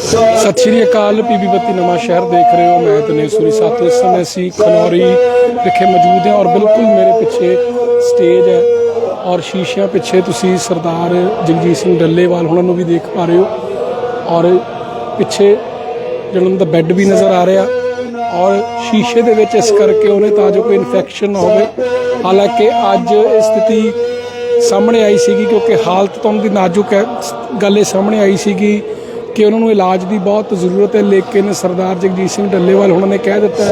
ਸਤਿ ਸ਼੍ਰੀ ਅਕਾਲ ਪੀਬੀ ਬੱਤੀ ਨਵਾਂ ਸ਼ਹਿਰ ਦੇਖ ਰਹੇ ਹੋ। ਮੈਂ ਤਨੇਸ਼ਵਰੀ ਸਾਥੀ ਇਸ ਸਮੇਂ ਅਸੀਂ ਖਨੌਰੀ ਵਿਖੇ ਮੌਜੂਦ ਹਾਂ ਔਰ ਬਿਲਕੁਲ ਮੇਰੇ ਪਿੱਛੇ ਸਟੇਜ ਹੈ ਔਰ ਸ਼ੀਸ਼ਿਆਂ ਪਿੱਛੇ ਤੁਸੀਂ ਸਰਦਾਰ ਜਗਜੀਤ ਸਿੰਘ ਡੱਲੇਵਾਲ ਉਹਨਾਂ ਨੂੰ ਵੀ ਦੇਖ ਪਾ ਰਹੇ ਹੋ ਔਰ ਪਿੱਛੇ ਜਨਮ ਦਾ ਬੈੱਡ ਵੀ ਨਜ਼ਰ ਆ ਰਿਹਾ ਔਰ ਸ਼ੀਸ਼ੇ ਦੇ ਵਿੱਚ ਇਸ ਕਰਕੇ ਉਹਨੇ ਤਾਂ ਜੋ ਕੋਈ ਇਨਫੈਕਸ਼ਨ ਨਾ ਹੋਵੇ। ਹਾਲਾਂਕਿ ਅੱਜ ਇਹ ਸਥਿਤੀ ਸਾਹਮਣੇ ਆਈ ਸੀਗੀ ਕਿਉਂਕਿ ਹਾਲਤ ਤਾਂ ਉਹਨਾਂ ਦੀ ਨਾਜ਼ੁਕ ਹੈ। ਗੱਲ ਇਹ ਸਾਹਮਣੇ ਆਈ ਸੀਗੀ ਕਿ ਉਹਨਾਂ ਨੂੰ ਇਲਾਜ ਦੀ ਬਹੁਤ ਜ਼ਰੂਰਤ ਹੈ, ਲੇਕਿਨ ਸਰਦਾਰ ਜਗਜੀਤ ਸਿੰਘ ਡੱਲੇਵਾਲ ਉਹਨਾਂ ਨੇ ਕਹਿ ਦਿੱਤਾ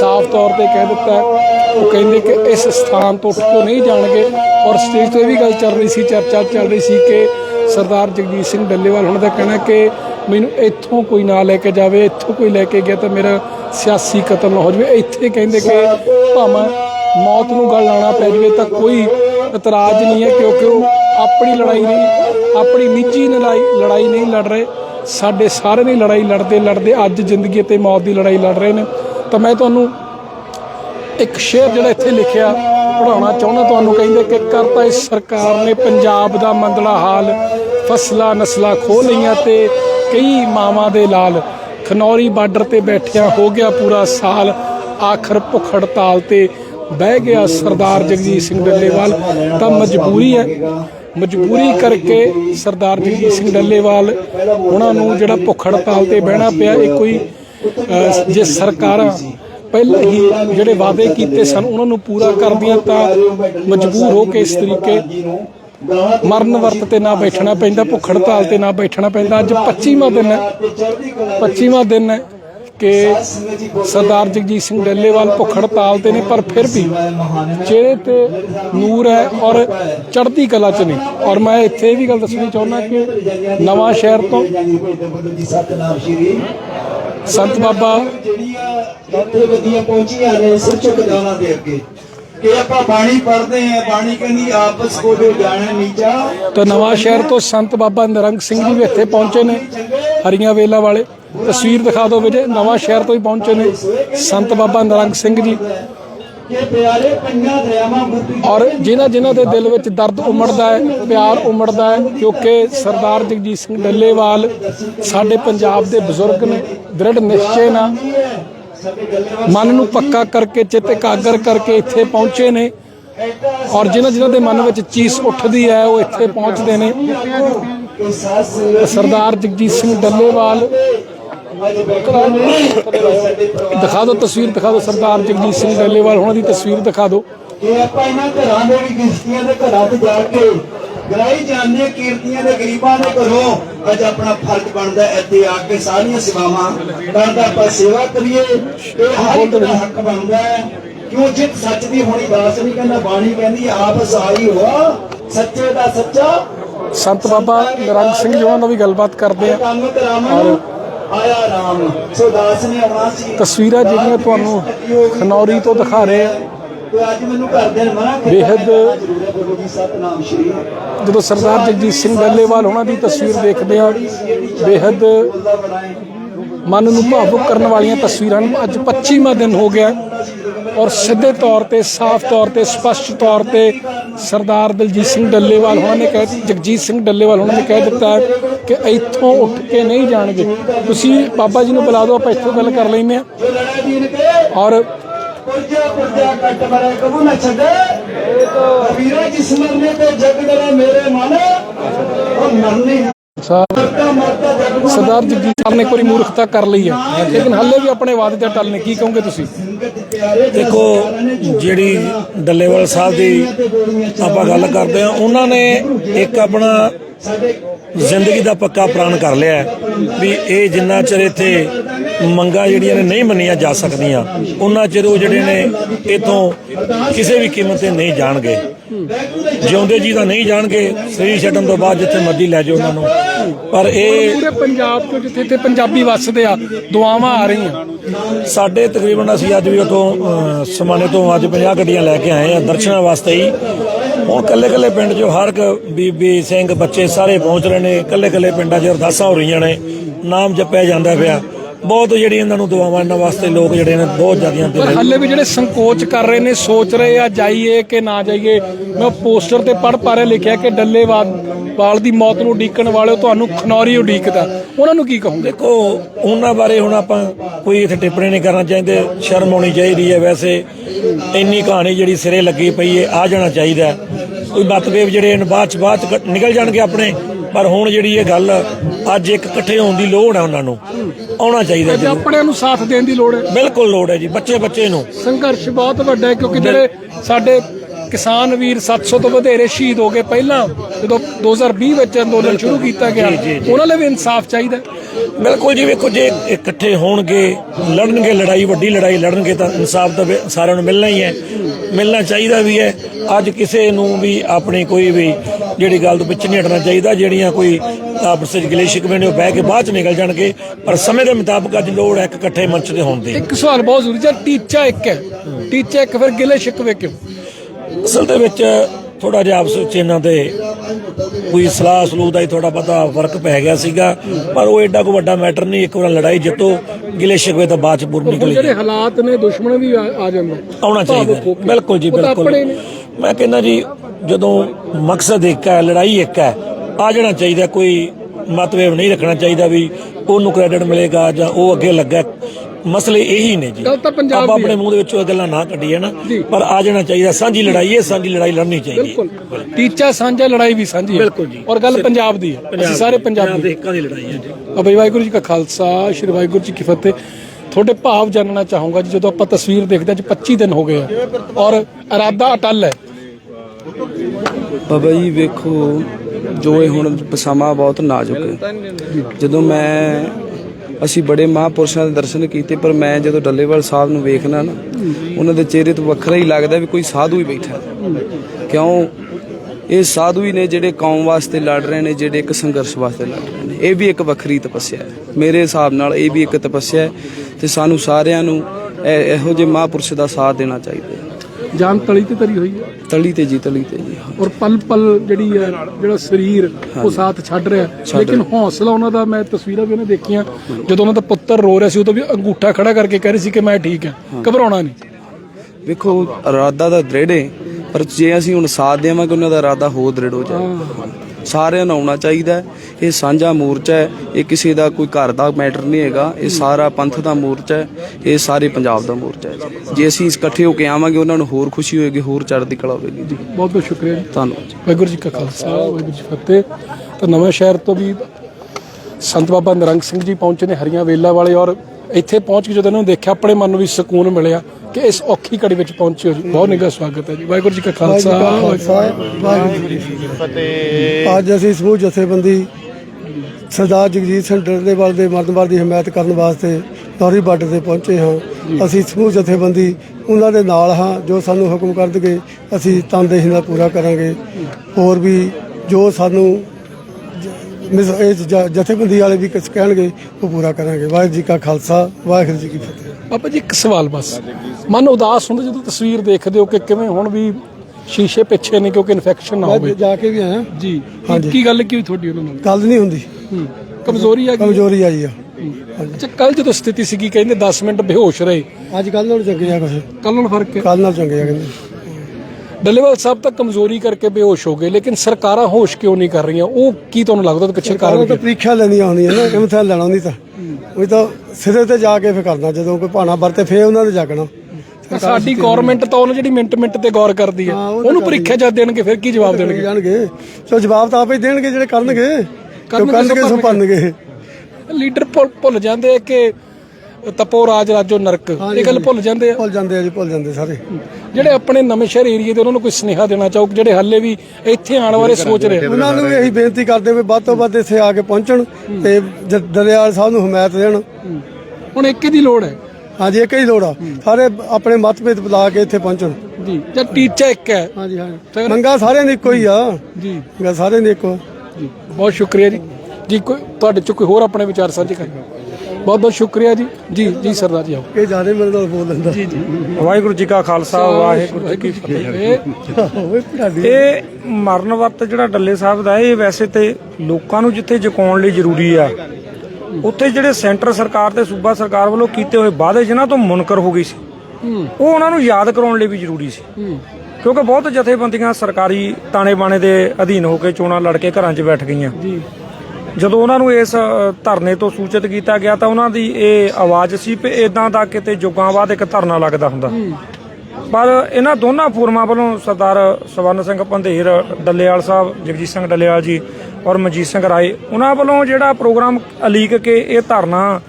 ਸਾਫ਼ ਤੌਰ ਤੇ ਕਹਿ ਦਿੱਤਾ ਉਹ ਕਹਿੰਦੇ ਕਿ ਇਸ ਸਥਾਨ ਤੋਂ ਉੱਠ ਕੇ ਉਹ ਨਹੀਂ ਜਾਣਗੇ ਔਰ ਸਟੇਜ ਤੋਂ ਇਹ ਵੀ ਗੱਲ ਚੱਲ ਰਹੀ ਸੀ, ਚਰਚਾ ਚੱਲ ਰਹੀ ਸੀ ਕਿ ਸਰਦਾਰ ਜਗਜੀਤ ਸਿੰਘ ਡੱਲੇਵਾਲ ਉਹਨਾਂ ਦਾ ਕਹਿਣਾ ਕਿ ਮੈਨੂੰ ਇੱਥੋਂ ਕੋਈ ਨਾ ਲੈ ਕੇ ਜਾਵੇ, ਇੱਥੋਂ ਕੋਈ ਲੈ ਕੇ ਗਿਆ ਤਾਂ ਮੇਰਾ ਸਿਆਸੀ ਕਤਲ ਨਾ ਹੋ ਜਾਵੇ। ਇੱਥੇ ਕਹਿੰਦੇ ਕਿ ਭਾਵੇਂ ਮੌਤ ਨੂੰ ਗੱਲ ਲਾਣਾ ਪੈ ਜਾਵੇ ਤਾਂ ਕੋਈ ਇਤਰਾਜ਼ ਨਹੀਂ ਹੈ, ਕਿਉਂਕਿ ਉਹ ਆਪਣੀ ਲੜਾਈ ਨਹੀਂ ਆਪਣੀ ਨਿੱਜੀ ਲੜਾਈ ਲੜਾਈ ਨਹੀਂ ਲੜ ਰਹੇ। ਸਾਡੇ ਸਾਰੇ ਦੀ ਲੜਾਈ ਲੜਦੇ ਲੜਦੇ ਅੱਜ ਜ਼ਿੰਦਗੀ ਤੇ ਮੌਤ ਦੀ ਲੜਾਈ ਲੜ ਰਹੇ ਨੇ। ਤਾਂ ਮੈਂ ਤੁਹਾਨੂੰ ਇੱਕ ਸ਼ੇਰ ਜਿਹੜਾ ਇੱਥੇ ਲਿਖਿਆ ਪੜਾਉਣਾ ਚਾਹੁੰਦਾ ਤੁਹਾਨੂੰ, ਕਹਿੰਦੇ ਕਿ ਕਰਤਾ ਇਸ ਸਰਕਾਰ ਨੇ ਪੰਜਾਬ ਦਾ ਮੰਦਲਾ ਹਾਲ, ਫਸਲਾਂ ਨਸਲਾਂ ਖੋਹ ਲਈਆਂ ਤੇ ਕਈ ਮਾਵਾਂ ਦੇ ਲਾਲ। ਖਨੌਰੀ ਬਾਰਡਰ ਤੇ ਬੈਠਿਆ ਹੋ ਗਿਆ ਪੂਰਾ ਸਾਲ, ਆਖਰ ਭੁੱਖ ਹੜਤਾਲ ਤੇ ਬਹਿ ਗਿਆ ਸਰਦਾਰ ਜਗਜੀਤ ਸਿੰਘ ਡੱਲੇਵਾਲ। ਤਾਂ ਮਜਬੂਰੀ ਹੈ ਮਜਬੂਰੀ ਕਰਕੇ ਸਰਦਾਰ ਜਗਜੀਤ ਸਿੰਘ ਡੱਲੇਵਾਲ ਉਹਨਾਂ ਨੂੰ ਜਿਹੜਾ ਭੁੱਖ ਹੜਤਾਲ ਤੇ ਬਹਿਣਾ ਪਿਆ, ਇਹ ਕੋਈ ਜੇ ਸਰਕਾਰਾਂ ਪਹਿਲਾਂ ਹੀ ਜਿਹੜੇ ਵਾਅਦੇ ਕੀਤੇ ਸਨ ਉਹਨਾਂ ਨੂੰ ਪੂਰਾ ਕਰਦੀਆਂ ਤਾਂ ਮਜਬੂਰ ਹੋ ਕੇ ਇਸ ਤਰੀਕੇ ਮਰਨ ਵਰਤ ਤੇ ਨਾ ਬੈਠਣਾ ਪੈਂਦਾ ਭੁੱਖ ਹੜਤਾਲ ਤੇ ਨਾ ਬੈਠਣਾ ਪੈਂਦਾ। ਅੱਜ 25ਵਾਂ ਦਿਨ ਹੈ 25ਵਾਂ ਦਿਨ ਹੈ। ਕਿ ਸਰਦਾਰ ਜਗਜੀਤ ਸਿੰਘ ਡੱਲੇਵਾਲ ਭੁੱਖ ਹੜਤਾਲ ਤੇ ਨੇ ਪਰ ਫਿਰ ਵੀ ਚਿਹਰੇ ਤੇ ਨੂਰ ਹੈ ਔਰ ਚੜ੍ਹਦੀ ਕਲਾ ਚ ਨੇ। ਔਰ ਮੈਂ ਇੱਥੇ ਇਹ ਵੀ ਗੱਲ ਦੱਸਣੀ ਚਾਹੁੰਦਾ ਕਿ ਨਵਾਂ ਸ਼ਹਿਰ ਤੋਂ ਸੰਤ ਬਾਬਾ ਪਹੁੰਚੀਆਂ ਨੇ ਦੇ ਅੱਗੇ ਕਿ ਆਪਾਂ ਬਾਣੀ ਪੜ੍ਹਦੇ ਆ ਬਾਣੀ ਕਹਿੰਦੀ ਆਪਸ ਕੋ ਜੋ ਜਾਣੇ ਨੀਚਾ। ਤਾਂ ਨਵਾਂ ਸ਼ਹਿਰ ਤੋਂ ਸੰਤ ਬਾਬਾ ਨਿਰੰਗ ਸਿੰਘ ਜੀ ਵੀ ਇੱਥੇ ਪਹੁੰਚੇ ਨੇ ਹਰੀਆਂ ਵੇਲਾ ਵਾਲੇ। ਤਸਵੀਰ ਦਿਖਾ ਦਿਓ ਵਿਜੇ ਨਵਾਂ ਸ਼ਹਿਰ ਤੋਂ ਹੀ ਪਹੁੰਚੇ ਨੇ ਸੰਤ ਬਾਬਾ ਨਿਰੰਗ ਸਿੰਘ ਜੀ। ਔਰ ਜਿਨ੍ਹਾਂ ਜਿਨ੍ਹਾਂ ਦੇ ਦਿਲ ਵਿੱਚ ਦਰਦ ਉਮੜਦਾ ਹੈ, ਪਿਆਰ ਉਮੜਦਾ ਹੈ, ਕਿਉਂਕਿ ਸਰਦਾਰ ਜਗਜੀਤ ਸਿੰਘ ਡੱਲੇਵਾਲ ਸਾਡੇ ਪੰਜਾਬ ਦੇ ਬਜ਼ੁਰਗ ਨੇ, ਦ੍ਰਿੜ ਨਿਸ਼ਚੇ ਨਾਲ ਮਨ ਨੂੰ ਪੱਕਾ ਕਰਕੇ, ਚਿੱਤ ਇਕਾਗਰ ਕਰਕੇ ਇੱਥੇ ਪਹੁੰਚੇ ਨੇ। ਔਰ ਜਿਨ੍ਹਾਂ ਜਿਨ੍ਹਾਂ ਦੇ ਮਨ ਵਿੱਚ ਚੀਸ ਉੱਠਦੀ ਹੈ, ਉਹ ਇੱਥੇ ਪਹੁੰਚਦੇ ਨੇ। ਸਰਦਾਰ ਜਗਜੀਤ ਸਿੰਘ ਡੱਲੇਵਾਲ ਦਿਖਾ ਦਿਓ ਤਸਵੀਰ ਦਿਖਾ ਦਿਓ ਸਰਦਾਰ ਜਗਜੀਤ ਸਿੰਘ ਡੱਲੇਵਾਲ ਉਹਨਾਂ ਦੀ ਤਸਵੀਰ ਦਿਖਾ ਦਿਓ। ਕਿ ਆਪਾਂ ਇਹਨਾਂ ਘਰਾਂ ਦੇ ਵੀ ਕਿਸ਼ਤੀਆਂ ਦੇ ਘਰਾਂ ਤੇ ਜਾ ਕੇ ਗਰਾਈ ਜਾਂਦੇ ਕੀਰਤੀਆਂ ਦੇ ਗਰੀਬਾਂ ਦੇ ਘਰੋਂ। ਅੱਜ ਆਪਣਾ ਫਰਜ਼ ਬਣਦਾ ਹੈ ਇੱਥੇ ਆ ਕੇ ਸਾਰੀਆਂ ਸੇਵਾਵਾਂ ਕਰਦਾ ਆਪਾਂ ਸੇਵਾ ਕਰੀਏ। ਇਹ ਹਰ ਇੱਕ ਦਾ ਹੱਕ ਬਣਦਾ ਹੈ। ਕਿਉਂ ਜਿੱਤ ਸੱਚ ਦੀ ਹੋਣੀ ਦਾਸ ਨਹੀਂ ਕਹਿੰਦਾ ਬਾਣੀ ਕਹਿੰਦੀ ਆਪ ਸਾਈ ਹੋਆ। ਸੱਚੇ ਦਾ ਸੱਚਾ। ਸੰਤ ਬਾਬਾ ਨਿਰੰਗ ਸਿੰਘ ਜੀ ਉਹਨਾਂ ਨਾਲ ਵੀ ਗੱਲਬਾਤ ਕਰਦੇ ਆ। ਆਇਆ ਰਾਮ। ਸੋ ਦਾਸ ਨੇ ਆਉਣਾ ਸੀ। ਤਸਵੀਰਾਂ ਜਿਹੜੀਆਂ ਤੁਹਾਨੂੰ ਖਨੌਰੀ ਤੋਂ ਦਿਖਾ ਰਹੇ ਆ ਤੇ ਅੱਜ ਮੈਨੂੰ ਘਰਦਿਆਂ ਨੇ ਮਨਾ ਬੇਹੱਦ ਸਤਨਾਮ ਸ਼੍ਰੀ। ਜਦੋਂ ਸਰਦਾਰ ਜਗਜੀਤ ਸਿੰਘ ਡੱਲੇਵਾਲ ਉਹਨਾਂ ਦੀ ਤਸਵੀਰ ਦੇਖਦੇ ਆ ਬੇਹੱਦ ਮਨ ਨੂੰ ਭਾਵੁਕ ਕਰਨ ਵਾਲੀਆਂ ਤਸਵੀਰਾਂ ਨੂੰ ਅੱਜ 25ਵਾਂ ਦਿਨ ਹੋ ਗਿਆ। ਔਰ ਸਿੱਧੇ ਤੌਰ ਤੇ, ਸਾਫ਼ ਤੌਰ ਤੇ, ਸਪਸ਼ਟ ਤੌਰ ਤੇ ਸਰਦਾਰ ਦਲਜੀਤ ਸਿੰਘ ਡੱਲੇਵਾਲ ਉਹਨਾਂ ਨੇ ਕਹਿ ਜਗਜੀਤ ਸਿੰਘ ਡੱਲੇਵਾਲ ਉਹਨਾਂ ਨੇ ਕਹਿ ਦਿੱਤਾ ਕਿ ਇੱਥੋਂ ਉੱਠ ਕੇ ਨਹੀਂ ਜਾਣਗੇ। ਤੁਸੀਂ ਬਾਬਾ ਜੀ ਨੂੰ ਬੁਲਾ ਦਿਓ, ਆਪਾਂ ਇੱਥੋਂ ਗੱਲ ਕਰ ਲੈਂਦੇ ਆ ਔਰ ਪੁਰਜਾ ਪੁਰਜਾ ਕੱਟ ਮਰੇ ਕਬੂ ਨਾ ਛੱਡੇ ਵੀਰਾ ਜਿਸ ਮਰਨੇ ਤੇ ਜਗ ਡਰੇ ਮੇਰੇ ਮਨ ਉਹ ਮਰਨੇ ਸਰਦਾਰ ਜਗਜੀਤ ਸਾਹਿਬ ਨੇ ਕੋਈ ਮੂਰਖਤਾ ਕਰ ਲਈ ਹੈ। ਲੇਕਿਨ ਹੱਲੇ ਵੀ ਆਪਣੇ ਵਾਅਦੇ ਤੇ ਟਲ ਨੇ। ਕੀ ਕਹੋਗੇ ਤੁਸੀਂ? ਦੇਖੋ ਜਿਹੜੀ ਡੱਲੇਵਾਲ ਸਾਹਿਬ ਦੀ ਆਪਾਂ ਗੱਲ ਕਰਦੇ ਆ ਉਹਨਾਂ ਨੇ ਇੱਕ ਆਪਣਾ ਜ਼ਿੰਦਗੀ ਦਾ ਪੱਕਾ ਪ੍ਰਾਣ ਕਰ ਲਿਆ ਵੀ ਇਹ ਜਿੰਨਾ ਚਿਰ ਇੱਥੇ ਮੰਗਾਂ ਜਿਹੜੀਆਂ ਨੇ ਨਹੀਂ ਮੰਨੀਆਂ ਜਾ ਸਕਦੀਆਂ, ਉਹਨਾਂ ਚਿਰ ਉਹ ਜਿਹੜੇ ਨੇ ਇਥੋਂ ਕਿਸੇ ਵੀ ਕੀਮਤ ਤੇ ਨਹੀਂ ਜਾਣਗੇ। ਜਿਉਂਦੇ ਜੀ ਤਾਂ ਨਹੀਂ ਜਾਣਗੇ, ਸਰੀਰ ਛੱਡਣ ਤੋਂ ਬਾਅਦ ਜਿੱਥੇ ਮਰਜ਼ੀ ਲੈ ਜਾਓ ਉਹਨਾਂ ਨੂੰ। ਪਰ ਇਹ ਪੂਰੇ ਪੰਜਾਬ ਤੋਂ ਜਿੱਥੇ ਇੱਥੇ ਪੰਜਾਬੀ ਵੱਸਦੇ ਆ, ਦੁਆਵਾਂ ਆ ਰਹੀਆਂ। ਸਾਡੇ ਤਕਰੀਬਨ ਅਸੀਂ ਅੱਜ ਵੀ ਉਥੋਂ ਸਮਾਨੇ ਤੋਂ ਅੱਜ 50 ਗੱਡੀਆਂ ਲੈ ਕੇ ਆਏ ਆ ਦਰਸ਼ਨਾਂ ਵਾਸਤੇ ਹੀ। ਹੁਣ ਕੱਲੇ ਕੱਲੇ ਪਿੰਡ 'ਚੋਂ ਹਰ ਇੱਕ ਬੀਬੀ ਸਿੰਘ ਬੱਚੇ ਸਾਰੇ ਪਹੁੰਚ ਰਹੇ ਨੇ। ਕੱਲੇ ਕੱਲੇ ਪਿੰਡਾਂ 'ਚ ਅਰਦਾਸਾਂ ਹੋ ਰਹੀਆਂ ਨੇ। ਨਾਮ ਜਪਿਆ ਜਾਂਦਾ ਪਿਆ। ਬਹੁਤ ਜਿਹੜੀ ਇਹਨਾਂ ਨੂੰ ਦੁਆਵਾਂ ਇਹਨਾਂ ਵਾਸਤੇ ਲੋਕ ਜਿਹੜੇ ਨੇ ਬਹੁਤ ਜ਼ਿਆਦੀਆਂ ਪਰ ਦਿਲ ਹੱਲੇ ਵੀ ਜਿਹੜੇ ਸੰਕੋਚ ਕਰ ਰਹੇ ਨੇ ਸੋਚ ਰਹੇ ਆ ਜਾਈਏ ਕਿ ਨਾ ਜਾਈਏ ਮੈਂ ਪੋਸਟਰ ਤੇ ਪੜ ਪਾ ਰਿਹਾ ਲਿਖਿਆ ਕਿ ਡੱਲੇਵਾਲ ਵਾਲ ਦੀ ਮੌਤ ਨੂੰ ਉਡੀਕਣ ਵਾਲਿਓ ਤੁਹਾਨੂੰ ਖਨੌਰੀ ਉਡੀਕਦਾ। ਉਹਨਾਂ ਨੂੰ ਕੀ ਕਹੋਗੇ? ਦੇਖੋ ਉਹਨਾਂ ਬਾਰੇ ਹੁਣ ਆਪਾਂ ਕੋਈ ਇੱਥੇ ਟਿੱਪਣੀ ਨਹੀਂ ਕਰਨਾ ਚਾਹੀਦੇ ਸ਼ਰਮ ਆਉਣੀ ਚਾਹੀਦੀ ਹੈ ਵੈਸੇ। ਇੰਨੀ ਕਹਾਣੀ ਜਿਹੜੀ ਸਿਰੇ ਲੱਗੀ ਪਈ ਹੈ ਆ ਜਾਣਾ ਚਾਹੀਦਾ। ਹੈ। ਕੋਈ ਮਤਭੇਦ ਜਿਹੜੇ ਨੇ ਬਾਅਦ ਚ ਬਾਅਦ ਚ ਨਿਕਲ ਜਾਣਗੇ ਆਪਣੇ। ਪਰ ਹੁਣ ਜਿਹੜੀ ਇਹ ਗੱਲ ਅੱਜ ਇੱਕ ਇਕੱਠੇ ਹੋਣ ਦੀ ਲੋੜ ਹੈ ਉਹਨਾਂ ਨੂੰ ਆਉਣਾ ਚਾਹੀਦਾ ਜ਼ਰੂਰ। ਆਪਣਿਆਂ ਨੂੰ ਸਾਥ ਦੇਣ ਦੀ ਲੋੜ ਹੈ ਬਿਲਕੁਲ ਲੋੜ ਹੈ ਜੀ ਬੱਚੇ ਬੱਚੇ ਨੂੰ ਸੰਘਰਸ਼ ਬਹੁਤ ਵੱਡਾ ਹੈ ਕਿਉਂਕਿ ਜਿਹੜੇ ਸਾਡੇ ਕਿਸਾਨ ਵੀਰ 700 ਤੋਂ ਵਧੇਰੇ ਸ਼ਹੀਦ ਹੋ ਗਏ ਪਹਿਲਾਂ ਜਦੋਂ 2020 ਵਿੱਚ ਅੰਦੋਲਨ ਸ਼ੁਰੂ ਕੀਤਾ ਗਿਆ ਉਹਨਾਂ ਲਈ ਵੀ ਇਨਸਾਫ ਚਾਹੀਦਾ ਹੈ। ਬਿਲਕੁਲ ਜੀ ਵੇਖੋ ਜੇ ਇਕੱਠੇ ਹੋਣਗੇ ਲੜਨਗੇ ਲੜਾਈ ਵੱਡੀ ਲੜਾਈ ਲੜਨਗੇ ਤਾਂ ਇਨਸਾਫ ਤਾਂ ਸਾਰਿਆਂ ਨੂੰ ਮਿਲਣਾ ਹੀ ਹੈ ਮਿਲਣਾ ਚਾਹੀਦਾ ਵੀ ਹੈ। ਅੱਜ ਕਿਸੇ ਨੂੰ ਵੀ ਆਪਣੀ ਕੋਈ ਵੀ ਜਿਹੜੀ ਗੱਲ ਤੋਂ ਪਿੱਛੇ ਨਹੀਂ ਹਟਣਾ ਚਾਹੀਦਾ ਜਿਹੜੀਆਂ ਕੋਈ ਆਪਸ ਵਿੱਚ ਗਿਲੇ ਸ਼ਿਕਵੇ ਨੇ ਉਹ ਬਹਿ ਕੇ ਬਾਅਦ ਚ ਨਿਕਲ ਜਾਣਗੇ ਪਰ ਸਮੇਂ ਦੇ ਮੁਤਾਬਕ ਅੱਜ ਲੋੜ ਹੈ ਇੱਕ ਇਕੱਠੇ ਮੰਚ ਤੇ ਹੋਣ ਦੀ। ਇੱਕ ਸਵਾਲ ਬਹੁਤ ਜ਼ਰੂਰੀ ਹੈ ਟੀਚਾ ਇੱਕ ਹੈ ਟੀਚਾ ਇੱਕ ਫਿਰ ਗਿਲੇ ਸ਼ਿਕਵੇ ਕਿਉਂ? ਅਸਲ ਦੇ ਵਿੱਚ ਥੋੜਾ ਜਿਹਾ ਆਪਸ ਵਿੱਚ ਇਹਨਾਂ ਦੇ ਕੋਈ ਸਲਾਹ ਸਲੂਹ ਦਾ ਹੀ ਥੋੜਾ ਪਤਾ ਫ਼ਰਕ ਪੈ ਗਿਆ ਸੀਗਾ ਪਰ ਉਹ ਐਡਾ ਕੋ ਵੱਡਾ ਮੈਟਰ ਨਹੀਂ ਇੱਕ ਵਾਰ ਲੜਾਈ ਜਿੱਤੋ ਗਿਲੇ ਸ਼ਿਕਵੇ ਤਾਂ ਬਾਅਦ ਚ ਬੁਰ ਨਿਕਲ ਜਿਹੜੇ ਹਾਲਾਤ ਨੇ ਦੁਸ਼ਮਣ ਵੀ ਆ ਜਾਂਦੇ ਆਉਣਾ ਚਾਹੀਦਾ। ਬਿਲਕੁਲ ਜੀ ਬਿਲਕੁਲ। ਮੈਂ ਕਹਿੰਦਾ ਜੀ ਜਦੋਂ ਮਕਸਦ ਇੱਕ ਹੈ ਲੜਾਈ ਇੱਕ ਹੈ ਆ ਜਾਣਾ ਚਾਹੀਦਾ ਕੋਈ ਮਤਵੇਵ ਨਹੀਂ ਰੱਖਣਾ ਚਾਹੀਦਾ ਵੀ ਉਹਨੂੰ ਕ੍ਰੈਡਿਟ ਮਿਲੇਗਾ ਜਾਂ ਉਹ ਅੱਗੇ ਲੱਗਾ ਮਸਲੇ ਇਹੀ ਨੇ ਜੀ। ਗੱਲ ਤਾਂ ਪੰਜਾਬ ਆਪਾਂ ਦੀ ਆਪਣੇ। ਮੂੰਹ ਦੇ ਵਿੱਚੋਂ ਇਹ ਗੱਲਾਂ ਨਾ ਕੱਢੀਏ ਨਾ ਜੀ। ਪਰ ਆ ਜਾਣਾ ਚਾਹੀਦਾ ਸਾਂਝੀ ਲੜਾਈ ਹੈ ਸਾਂਝੀ ਲੜਾਈ ਲੜਨੀ ਚਾਹੀਦੀ ਹੈ। ਬਿਲਕੁਲ। ਟੀਚਾ ਸਾਂਝਾ ਲੜਾਈ ਵੀ ਸਾਂਝੀ ਹੈ। ਬਿਲਕੁਲ ਜੀ। ਔਰ ਗੱਲ ਪੰਜਾਬ ਦੀ ਹੈ। ਅਸੀਂ ਸਾਰੇ ਪੰਜਾਬੀ ਦੇ ਇੱਕਾਂ ਦੀ ਲੜਾਈ ਹੈ ਜੀ। ਅਬਈ ਵਾਹਿਗੁਰੂ ਜੀ ਕਾ ਖਾਲਸਾ ਸ਼੍ਰੀ ਵਾਹਿਗੁਰੂ ਜੀ ਕੀ ਫਤਿਹ। ਤੁਹਾਡੇ ਭਾਵ ਜਾਣਨਾ ਚਾਹੂੰਗਾ ਜੀ ਜਦੋਂ ਆਪਾਂ ਤਸਵੀਰ ਦੇਖਦੇ ਹਾਂ ਅੱਜ 25 ਦਿਨ ਹੋ ਗਏ ਆ। ਔਰ ਇਰਾਦਾ ਅਟਲ ਹੈ। ਬਾਬਾ ਜੀ ਵੇਖੋ ਜੋ ਇਹ ਹੁਣ ਸਮਾਂ ਬਹੁਤ ਨਾਜ਼ੁਕ ਹੈ। ਜਦੋਂ ਮੈਂ ਅਸੀਂ ਬੜੇ ਮਹਾਂਪੁਰਸ਼ਾਂ ਦੇ ਦਰਸ਼ਨ ਕੀਤੇ, ਪਰ ਮੈਂ ਜਦੋਂ ਡੱਲੇਵਾਲ ਸਾਹਿਬ ਨੂੰ ਵੇਖਣਾ ਨਾ, ਉਹਨਾਂ ਦੇ ਚਿਹਰੇ ਤੋਂ ਵੱਖਰਾ ਹੀ ਲੱਗਦਾ ਵੀ ਕੋਈ ਸਾਧੂ ਹੀ ਬੈਠਾ। ਕਿਉਂ? ਇਹ ਸਾਧੂ ਹੀ ਨੇ ਜਿਹੜੇ ਕੌਮ ਵਾਸਤੇ ਲੜ ਰਹੇ ਨੇ, ਜਿਹੜੇ ਇੱਕ ਸੰਘਰਸ਼ ਵਾਸਤੇ ਲੜ ਰਹੇ ਨੇ। ਇਹ ਵੀ ਇੱਕ ਵੱਖਰੀ ਤਪੱਸਿਆ ਹੈ। ਮੇਰੇ ਹਿਸਾਬ ਨਾਲ ਇਹ ਵੀ ਇੱਕ ਤਪੱਸਿਆ ਹੈ ਤੇ ਸਾਨੂੰ ਸਾਰਿਆਂ ਨੂੰ ਇਹ- ਇਹੋ ਜਿਹੇ ਮਹਾਂਪੁਰਸ਼ ਦਾ ਸਾਥ ਦੇਣਾ ਚਾਹੀਦਾ ਹੈ। ਜਾਨ ਤਲੀ ਤੇ ਤਰੀ ਹੋਈ ਹੈ। ਤਲੀ ਤੇ ਜੀ ਤਲੀ ਤੇ ਜੀ ਔਰ ਪਲ ਪਲ ਜਿਹੜੀ ਹੈ ਜਿਹੜਾ ਸਰੀਰ ਉਹ ਸਾਥ ਛੱਡ ਰਿਹਾ। ਲੇਕਿਨ ਹੌਸਲਾ ਉਹਨਾਂ ਦਾ ਮੈਂ ਤਸਵੀਰਾਂ ਵੀ ਉਹਨੇ ਦੇਖੀਆਂ ਜਦੋਂ ਉਹਨਾਂ ਦਾ ਪੁੱਤਰ ਰੋ ਰਿਹਾ ਸੀ ਉਦੋਂ ਵੀ ਅੰਗੂਠਾ ਖੜਾ ਕਰਕੇ ਕਹਿ ਰਹੀ ਸੀ ਕਿ ਮੈਂ ਠੀਕ ਹਾਂ। ਘਬਰਾਉਣਾ ਨਹੀਂ। ਵੇਖੋ ਇਰਾਦਾ ਤਾਂ ਦ੍ਰਿੜ ਪਰ ਜੇ ਅਸੀਂ ਹੁਣ ਸਾਥ ਦੇਵਾਂਗੇ ਉਹਨਾਂ ਦਾ ਇਰਾਦਾ ਹੋਰ ਦ੍ਰਿੜ ਹੋ ਜਾਏਗਾ। ਸਾਰਿਆਂ ਨੂੰ ਆਉਣਾ ਚਾਹੀਦਾ ਹੈ। ਇਹ ਸਾਂਝਾ ਮੋਰਚਾ ਹੈ ਇਹ ਕਿਸੇ ਦਾ ਕੋਈ ਘਰ ਦਾ ਮੈਟਰ ਨਹੀਂ ਹੈਗਾ ਇਹ ਸਾਰਾ ਪੰਥ ਦਾ ਮੋਰਚਾ ਹੈ ਇਹ ਸਾਰੇ ਪੰਜਾਬ ਦਾ ਮੋਰਚਾ ਹੈ ਜੀ। ਅਸੀਂ ਇਕੱਠੇ ਹੋ ਕੇ ਆਵਾਂਗੇ ਉਹਨਾਂ ਨੂੰ ਹੋਰ ਖੁਸ਼ੀ ਹੋਏਗੀ ਹੋਰ ਚੜ੍ਹਦੀ ਕਲਾ ਹੋਵੇਗੀ ਜੀ ਬਹੁਤ ਬਹੁਤ ਸ਼ੁਕਰੀਆ ਜੀ ਧੰਨਵਾਦ ਜੀ। ਵਾਹਿਗੁਰੂ ਜੀ ਕਾ ਖਾਲਸਾ ਵਾਹਿਗੁਰੂ ਜੀ ਫਤਿਹ ਤਾਂ ਨਵਾਂ ਸ਼ਹਿਰ ਤੋਂ ਵੀ ਸੰਤ ਬਾਬਾ ਨਿਰੰਗ ਸਿੰਘ ਜੀ ਪਹੁੰਚੇ ਨੇ ਹਰੀਆਂ ਵੇਲਾ ਵਾਲੇ ਔਰ ਇੱਥੇ ਪਹੁੰਚ ਕੇ ਜਦੋਂ ਇਹਨਾਂ ਨੂੰ ਦੇਖਿਆ ਆਪਣੇ ਮਨ ਨੂੰ ਵੀ ਸਕੂਨ ਮਿਲਿਆ ਕਿ ਇਸ ਔਖੀ ਘੜੀ ਵਿੱਚ ਪਹੁੰਚੇ ਹੋ ਜੀ। ਬਹੁਤ ਨਿੱਘਾ ਸਵਾਗਤ ਹੈ ਜੀ। ਵਾਹਿਗੁਰੂ ਜੀ ਕਾ ਖਾਲਸਾ। ਵਾਹਿਗੁਰੂ ਜੀ ਕੀ ਫਤਿਹ। ਅੱਜ ਅਸੀਂ ਸਮੂਹ ਜਥੇਬੰਦੀ ਸਰਦਾਰ ਜਗਜੀਤ ਸਿੰਘ ਡਰਲੇਵਾਲ ਦੇ ਮਰਦਮਾਰ ਦੀ ਹਮਾਇਤ ਕਰਨ ਵਾਸਤੇ ਦੌਰੀ ਬਾਰਡਰ ਤੇ ਪਹੁੰਚੇ ਹਾਂ। ਅਸੀਂ ਸਮੂਹ ਜਥੇਬੰਦੀ ਉਹਨਾਂ ਦੇ ਨਾਲ ਹਾਂ ਜੋ ਸਾਨੂੰ ਹੁਕਮ ਕਰਨਗੇ ਅਸੀਂ ਤਨਦੇਹੀ ਨਾਲ ਪੂਰਾ ਕਰਾਂਗੇ। ਹੋਰ ਵੀ ਜੋ ਸਾਨੂੰ ਮਿਸ- ਇਹ ਜ- ਜਥੇਬੰਦੀ ਵਾਲੇ ਵੀ ਕੁਛ ਕਹਿਣਗੇ ਉਹ ਪੂਰਾ ਕਰਾਂਗੇ। ਵਾਹਿਗੁਰੂ ਜੀ ਕਾ ਖਾਲਸਾ ਵਾਹਿਗੁਰੂ ਜੀ ਕੀ ਫਤਿਹ। ਬਾਬਾ ਜੀ ਇੱਕ ਸਵਾਲ ਬਸ। ਮਨ ਉਦਾਸ ਹੁੰਦਾ ਜਦੋਂ ਤਸਵੀਰ ਦੇਖਦੇ ਹੋ ਕਿ ਕਿਵੇਂ ਹੁਣ ਵੀ ਸ਼ੀਸ਼ੇ ਪਿੱਛੇ ਨੇ ਕਿਉਂਕਿ ਇਨਫੈਕਸ਼ਨ ਨਾ ਮੈਂ ਹੋਵੇ। ਜਾ ਕੇ ਵੀ ਆਇਆ। ਜੀ। ਕੀ- ਹਾਂਜੀ। ਕੀ ਗੱਲ ਕੀ ਹੋਈ ਤੁਹਾਡੀ ਉਹਨਾਂ ਨਾਲ? ਗੱਲ ਨਹੀਂ ਹੁੰਦੀ। ਹੂੰ। ਕਮਜ਼ੋਰੀ ਆ ਗਈ? ਕਮਜ਼ੋਰੀ ਆਈ ਆ। ਅੱਛਾ ਕੱਲ ਜਦੋਂ ਸਥਿਤੀ ਸੀਗੀ ਕਹਿੰਦੇ 10 ਮਿੰਟ ਬੇਹੋਸ਼ ਰਹੇ। ਅੱਜ ਕੱਲ ਨਾਲੋਂ ਚੰਗੇ ਆ ਕੁਛ। ਕੱਲ ਨਾਲ ਫ਼ਰਕ ਹੈ? ਕੱਲ ਨਾਲ ਚੰਗੇ ਆ ਕਹਿੰਦੇ। ਡੱਲੇਵਾਲ ਸਾਹਿਬ ਤਾਂ ਕਮਜ਼ੋਰੀ ਕਰਕੇ ਬੇਹੋਸ਼ ਹੋ ਗਏ ਲੇਕਿਨ ਸਰਕਾਰਾਂ ਹੋਸ਼ ਕਿਉਂ ਨਹੀਂ ਕਰ ਰਹੀਆਂ? ਉਹ ਕੀ ਤੁਹਾਨੂੰ ਲੱਗਦਾ ਉਹਦੇ ਪਿੱਛੇ ਕਾਰਨ ਕਾਰਨ ਤਾਂ ਕੀ ਪ੍ਰੀਖਿਆ ਲੈਣੀਆਂ ਹੁੰਦੀਆਂ ਨਾ ਇਮਤਿਹਾਨ ਲੈਣਾ ਨਹੀਂ ਤਾਂ। ਉਹ ਤਾਂ ਸਿਰੇ ਤੇ ਜਾ ਕੇ ਫੇਰ ਕਰਨਾ ਜਦੋਂ ਕੋਈ ਭਾਣਾ ਵਰਤੇ ਫੇਰ ਉਹਨਾਂ ਦੇ ਜਾਗਣਾ। ਹੈ? ਸਾਡੀ ਗਵਰਨਮੈਂਟ ਤਾਂ ਉਹਨੂੰ ਜਿਹੜੀ ਮਿੰਟ ਮਿੰਟ ਤੇ ਗੌਰ ਕਰਦੀ ਹੈ। ਹਾਂ, ਤਾਂ ਉਹਨੂੰ ਪ੍ਰੀਖਿਆ ਜਦ ਦੇਣਗੇ ਫਿਰ ਕੀ ਜਵਾਬ ਦੇਣ ਦੇਣਗੇ? ਜਾਣਗੇ। ਸੋ ਜਵਾਬ ਤਾਂ ਆਪੇ ਹੀ ਦੇਣਗੇ ਜਿਹੜੇ ਕਰਨਗੇ। ਕਰਨਗੇ ਸੋ ਲੀਡਰ ਭੁੱਲ ਜਾਂਦੇ ਆ ਕਿ ਤਪੋ ਰਾਜ ਰਾਜੋ ਨਰਕ। ਇਹ ਗੱਲ ਭੁੱਲ ਜਾਂਦੇ ਆ? ਭੁੱਲ ਜਾਂਦੇ ਆ ਜੀ ਭੁੱਲ ਜਾਂਦੇ ਸਾਰੇ। ਜਿਹੜੇ ਆਪਣੇ ਨਵੇਂ ਸ਼ਹਿਰ ਏਰੀਏ ਦੇ ਉਹਨਾਂ ਨੂੰ ਕੋਈ ਸੁਨੇਹਾ ਦੇਣਾ ਚਾਹੋ ਜਿਹੜੇ ਹੱਲੇ ਵੀ ਇੱਥੇ ਆਉਣ ਬਾਰੇ ਸੋਚ ਰਹੇ। ਉਹਨਾਂ ਨੂੰ ਵੀ ਇਹੀ ਬੇਨਤੀ ਕਰਦੇ ਵੀ ਵੱਧ ਤੋਂ ਵੱਧ ਇੱਥੇ ਆ ਕੇ ਪਹੁੰਚਣ ਤੇ ਦਰਿਆਲ ਸਾਹਿਬ ਨੂੰ ਹਮਾਇਤ ਦੇਣ। ਹੁਣ ਇੱਕ ਦੀ ਲੋੜ ਹੈ। ਹਾਂਜੀ ਇੱਕ ਹੀ ਲੋੜ ਆ। ਸਾਰੇ ਆਪਣੇ ਮਤਭੇਦ ਬੁਲਾ ਕੇ ਇੱਥੇ ਪਹੁੰਚਣ। ਜੀ ਜਾਂ ਟੀਚਾ ਇੱਕ ਹੈ। ਹਾਂਜੀ ਹਾਂਜੀ। ਮੰਗਾ ਸਾਰਿਆਂ ਦੀ ਇੱਕੋ ਹੀ ਆ। ਜੀ। ਮੰਗਾ ਸਾਰਿਆਂ ਦੀ ਇੱਕੋ। ਜੀ ਬਹੁਤ ਸ਼ੁਕਰੀਆ ਜੀ। ਜੀ ਕੋਈ ਤੁਹਾਡੇ ਚ ਕੋਈ ਹੋਰ ਆਪਣੇ ਵਿਚਾਰ ਸਾਂਝੇ ਕਰਨ? ਬਹੁਤ ਬਹੁਤ ਸ਼ੁਕਰੀਆ ਜੀ। ਜੀ ਜੀ ਸਰਦਾਰ ਜੀ ਆਓ। ਇਹ ਜ਼ਿਆਦਾ ਮੇਰੇ ਨਾਲ ਬੋਲ ਲੈਂਦਾ ਜੀ ਜੀ। ਵਾਹਿਗੁਰੂ ਜੀ ਕਾ ਖਾਲਸਾ ਵਾਹਿਗੁਰੂ ਜੀ ਕੀ ਫਤਿਹ। ਇਹ ਮਰਨ ਵਕਤ ਜਿਹੜਾ ਡੱਲੇ ਸਾਹਿਬ ਦਾ ਇਹ ਵੈਸੇ ਤੇ ਲੋਕਾਂ ਨੂੰ ਜਿੱਥੇ ਜਕਾਉਣ ਲਈ ਜ਼ਰੂਰੀ ਆ ਉੱਥੇ ਜਿਹੜੇ ਸੈਂਟਰ ਸਰਕਾਰ ਤੇ ਸੂਬਾ ਸਰਕਾਰ ਵੱਲੋਂ ਕੀਤੇ ਹੋਏ ਵਾਅਦੇ ਜਿਨ੍ਹਾਂ ਤੋਂ ਮੁਨਕਰ ਹੋ ਗਈ ਸੀ ਉਹ ਉਹਨਾਂ ਨੂੰ ਯਾਦ ਕਰਾਉਣ ਲਈ ਵੀ ਜ਼ਰੂਰੀ ਸੀ। ਕਿਉਂਕਿ ਬਹੁਤ ਜਥੇਬੰਦੀਆਂ ਸਰਕਾਰੀ ਤਾਣੇ ਬਾਣੇ ਦੇ ਅਧੀਨ ਹੋ ਕੇ ਚੋਣਾਂ ਲੜ ਕੇ ਘਰਾਂ 'ਚ ਬੈਠ ਗਈਆਂ। ਜੀ। ਜਦੋਂ ਉਹਨਾਂ ਨੂੰ ਇਸ ਧਰਨੇ ਤੋਂ ਸੂਚਿਤ ਕੀਤਾ ਗਿਆ ਤਾਂ ਉਹਨਾਂ ਦੀ ਇਹ ਆਵਾਜ਼ ਸੀ ਕਿ ਇਦਾਂ ਦਾ ਕਿਤੇ ਜੁਗਾਂ ਬਾਅਦ ਇੱਕ ਧਰਨਾ ਲੱਗਦਾ ਹੁੰਦਾ। ਪਰ ਇਹਨਾਂ ਦੋਨਾਂ ਫੋਰਮਾਂ ਵੱਲੋਂ ਸਰਦਾਰ ਸਵਰਨ ਸਿੰਘ ਪੰਧੇਰ ਡੱਲੇਵਾਲ ਸਾਹਿਬ ਜਗਜੀਤ ਸਿੰਘ ਡੱਲੇਵਾਲ ਜੀ ਔਰ ਮਨਜੀਤ ਸਿੰਘ ਰਾਏ ਉਹਨਾਂ ਵੱਲੋਂ ਜਿਹੜਾ ਪ੍ਰੋਗਰਾਮ ਅਲੀਕ ਕੇ ਇਹ ਧਰਨਾ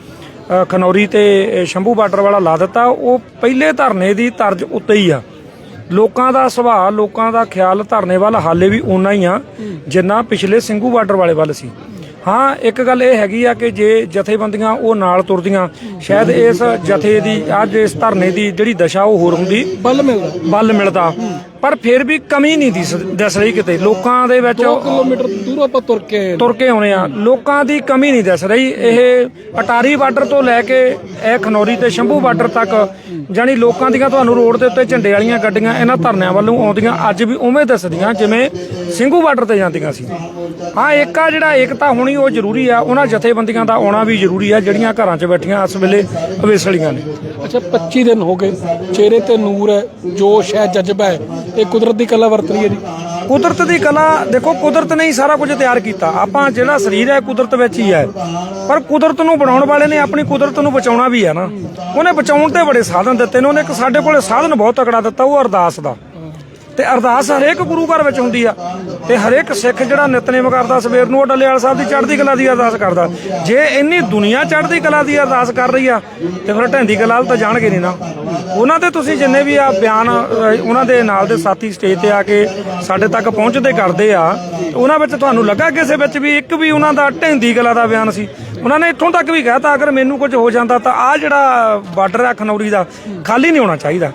ਖਨੌਰੀ ਤੇ ਸ਼ੰਭੂ ਬਾਰਡਰ ਵਾਲਾ ਲਾ ਦਿੱਤਾ ਉਹ ਪਹਿਲੇ ਧਰਨੇ ਦੀ ਤਰਜ਼ ਉੱਤੇ ਹੀ ਆ। ਲੋਕਾਂ ਦਾ ਸੁਭਾਅ ਲੋਕਾਂ ਦਾ ਖਿਆਲ ਧਰਨੇ ਵੱਲ ਹਾਲੇ ਵੀ ਓਨਾ ਹੀ ਆ ਜਿੰਨਾ ਪਿਛਲੇ ਸਿੰਘੂ ਬਾਰਡਰ ਵਾਲੇ ਵੱਲ ਸੀ। ਹਾਂ ਇੱਕ ਗੱਲ ਇਹ ਹੈਗੀ ਆ ਕਿ ਜੇ ਜਥੇਬੰਦੀਆਂ ਉਹ ਨਾਲ ਤੁਰਦੀਆਂ ਸ਼ਾਇਦ ਇਸ ਜਥੇ ਦੀ ਅੱਜ ਇਸ ਧਰਨੇ ਦੀ ਜਿਹੜੀ ਦਸ਼ਾ ਉਹ ਹੋਰ ਹੁੰਦੀ। ਬਲ ਮਿਲਦਾ। ਬਲ ਮਿਲਦਾ। ਪਰ ਫਿਰ ਵੀ ਕਮੀ ਨਹੀਂ ਦਿਸ ਦਿਸ ਰਹੀ ਕਿਤੇ। ਲੋਕਾਂ ਦੇ ਵਿੱਚ 2 ਕਿਲੋਮੀਟਰ ਦੂਰ ਆਪਾਂ ਤੁਰ ਕੇ ਆਏ। ਤੁਰ ਕੇ ਆਉਣੇ ਆ। ਲੋਕਾਂ ਦੀ ਕਮੀ ਨਹੀਂ ਦਿਸ ਰਹੀ। ਇਹ ਅਟਾਰੀ ਬਾਰਡਰ ਤੋਂ ਲੈ ਕੇ ਇਹ ਖਨੌਰੀ ਤੇ ਸ਼ੰਭੂ ਬਾਰਡਰ ਤੱਕ ਜਾਨੀ ਲੋਕਾਂ ਦੀਆਂ ਤੁਹਾਨੂੰ ਰੋਡ ਦੇ ਉੱਤੇ ਝੰਡੇ ਵਾਲੀਆਂ ਗੱਡੀਆਂ ਇਹਨਾਂ ਧਰਨਿਆਂ ਵੱਲੋਂ ਆਉਂਦੀਆਂ ਅੱਜ ਵੀ ਉਵੇਂ ਦੱਸਦੀਆਂ ਜਿਵੇਂ ਸਿੰਘੂ ਬਾਰਡਰ ਤੇ ਜਾਂਦੀਆਂ ਸੀ। ਹਾਂ ਇੱਕ ਆ ਜਿਹੜਾ ਏਕਤਾ ਹੋਣੀ ਉਹ ਜ਼ਰੂਰੀ ਆ। ਉਹਨਾਂ ਜਥੇਬੰਦੀਆਂ ਦਾ ਆਉਣਾ ਵੀ ਜ਼ਰੂਰੀ ਆ ਜਿਹੜੀਆਂ ਘਰਾਂ 'ਚ ਬੈਠੀਆਂ ਇਸ ਵੇਲੇ ਅਵੇਸਲੀਆਂ ਨੇ। ਅੱਛਾ 25 ਦਿਨ ਹੋ ਗਏ। ਚਿਹਰੇ ਤੇ ਨੂਰ ਹੈ ਜੋਸ਼ ਹੈ ਜਜ਼ਬਾ ਹੈ। ਇਹ ਕੁਦਰਤ ਦੀ ਕਲਾ ਵਰਤ ਰਹੀ ਹੈ ਜੀ। ਕੁਦਰਤ ਦੀ ਕਲਾ, ਦੇਖੋ, ਕੁਦਰਤ ਨੇ ਹੀ ਸਾਰਾ ਕੁਝ ਤਿਆਰ ਕੀਤਾ। ਆਪਾਂ ਜਿਹੜਾ ਸਰੀਰ ਹੈ, ਕੁਦਰਤ ਵਿੱਚ ਹੀ ਹੈ। ਪਰ ਕੁਦਰਤ ਨੂੰ ਬਣਾਉਣ ਵਾਲੇ ਨੇ ਆਪਣੀ ਕੁਦਰਤ ਨੂੰ ਬਚਾਉਣਾ ਵੀ ਹੈ ਨਾ। ਉਹਨੇ ਬਚਾਉਣ ਤੇ ਬੜੇ ਸਾਧਨ ਦਿੱਤੇ ਨੇ। ਉਹਨੇ ਇੱਕ ਸਾਡੇ ਕੋਲੇ ਸਾਧਨ ਬਹੁਤ ਤਕੜਾ ਦਿੱਤਾ, ਉਹ ਅਰਦਾਸ ਦਾ। ਤੇ ਅਰਦਾਸ ਹਰੇਕ ਗੁਰੂ ਘਰ ਵਿੱਚ ਹੁੰਦੀ ਆ। ਤੇ ਹਰੇਕ ਸਿੱਖ ਜਿਹੜਾ ਨਿਤਨੇਮ ਕਰਦਾ, ਸਵੇਰ ਨੂੰ ਉਹ ਡੱਲੇਵਾਲ ਸਾਹਿਬ ਦੀ ਚੜ੍ਹਦੀ ਕਲਾ ਦੀ ਅਰਦਾਸ ਕਰਦਾ। ਜੇ ਇੰਨੀ ਦੁਨੀਆ ਚੜ੍ਹਦੀ ਕਲਾ ਦੀ ਅਰਦਾਸ ਕਰ ਰਹੀ ਆ, ਤੇ ਫਿਰ ਢੈਂਦੀ ਕਲਾ ਵੱਲ ਤਾਂ ਜਾਣਗੇ ਨਹੀਂ ਨਾ। ਉਹਨਾਂ ਦੇ ਤੁਸੀਂ ਜਿੰਨੇ ਵੀ ਆ ਬਿਆਨ ਉਹਨਾਂ ਦੇ ਨਾਲ ਦੇ ਸਾਥੀ ਸਟੇਜ ਤੇ ਆ ਕੇ ਸਾਡੇ ਤੱਕ ਪਹੁੰਚਦੇ ਕਰਦੇ ਆ ਉਹਨਾਂ ਵਿੱਚ ਤੁਹਾਨੂੰ ਲੱਗਾ ਕਿਸੇ ਵਿੱਚ ਵੀ ਇੱਕ ਵੀ ਉਹਨਾਂ ਦਾ ਢੈਂਦੀ ਕਲਾ ਦਾ ਬਿਆਨ ਸੀ? ਉਹਨਾਂ ਨੇ ਇੱਥੋਂ ਤੱਕ ਵੀ ਕਹਿਤਾ, ਅਗਰ ਮੈਨੂੰ ਕੁਝ ਹੋ ਜਾਂਦਾ ਤਾਂ ਆ ਜਿਹੜਾ ਬਾਰਡਰ ਆ ਖਨੌਰੀ ਦਾ, ਖਾਲੀ ਨਹੀਂ ਹੋਣਾ ਚਾਹੀਦਾ।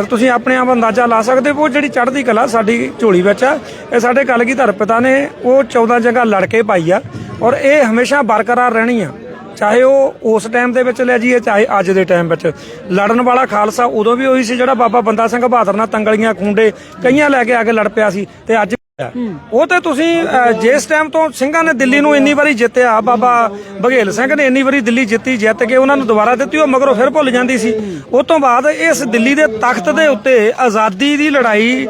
ਫਿਰ ਤੁਸੀਂ ਆਪਣੇ ਆਪ ਅੰਦਾਜ਼ਾ ਲਾ ਸਕਦੇ ਹੋ ਉਹ ਜਿਹੜੀ ਚੜ੍ਹਦੀ ਕਲਾ ਸਾਡੀ ਝੋਲੀ ਵਿੱਚ ਆ, ਇਹ ਸਾਡੇ ਕਲਗੀਧਰ ਪਿਤਾ ਨੇ ਉਹ 14 ਜਗ੍ਹਾ ਲੜ ਕੇ ਪਾਈ ਆ ਔਰ ਇਹ ਹਮੇਸ਼ਾ ਬਰਕਰਾਰ ਰਹਿਣੀ ਆ। ਚਾਹੇ ਉਹ ਉਸ ਟਾਈਮ ਦੇ ਵਿੱਚ ਲੈ ਜੀਏ ਚਾਹੇ ਅੱਜ ਦੇ ਟਾਈਮ ਵਿੱਚ। ਲੜਨ ਵਾਲਾ ਖਾਲਸਾ ਉਦੋਂ ਵੀ ਉਹੀ ਸੀ ਜਿਹੜਾ ਬਾਬਾ ਬੰਦਾ ਸਿੰਘ ਬਹਾਦਰ ਨਾਲ ਤੰਗਲੀਆਂ ਖੁੰਡੇ ਕਈਆਂ ਲੈ ਕੇ ਆ ਕੇ ਲੜ ਪਿਆ ਸੀ ਤੇ ਅੱਜ ਉਹ ਤੇ ਤੁਸੀਂ ਜਿਸ ਟਾਈਮ ਤੋਂ ਸਿੰਘਾਂ ਨੇ ਦਿੱਲੀ ਨੂੰ ਇੰਨੀ ਵਾਰੀ ਜਿੱਤਿਆ ਬਾਬਾ ਬਘੇਲ ਸਿੰਘ ਨੇ ਇੰਨੀ ਵਾਰੀ ਦਿੱਲੀ ਜਿੱਤੀ ਜਿੱਤ ਕੇ ਉਹਨਾਂ ਨੂੰ ਦੁਬਾਰਾ ਦਿੱਤੀ ਉਹ ਮਗਰੋਂ ਫਿਰ ਭੁੱਲ ਜਾਂਦੀ ਸੀ। ਉਸ ਤੋਂ ਬਾਅਦ ਇਸ ਦਿੱਲੀ ਦੇ ਤਖਤ ਦੇ ਉੱਤੇ ਆਜ਼ਾਦੀ ਦੀ ਲੜਾਈ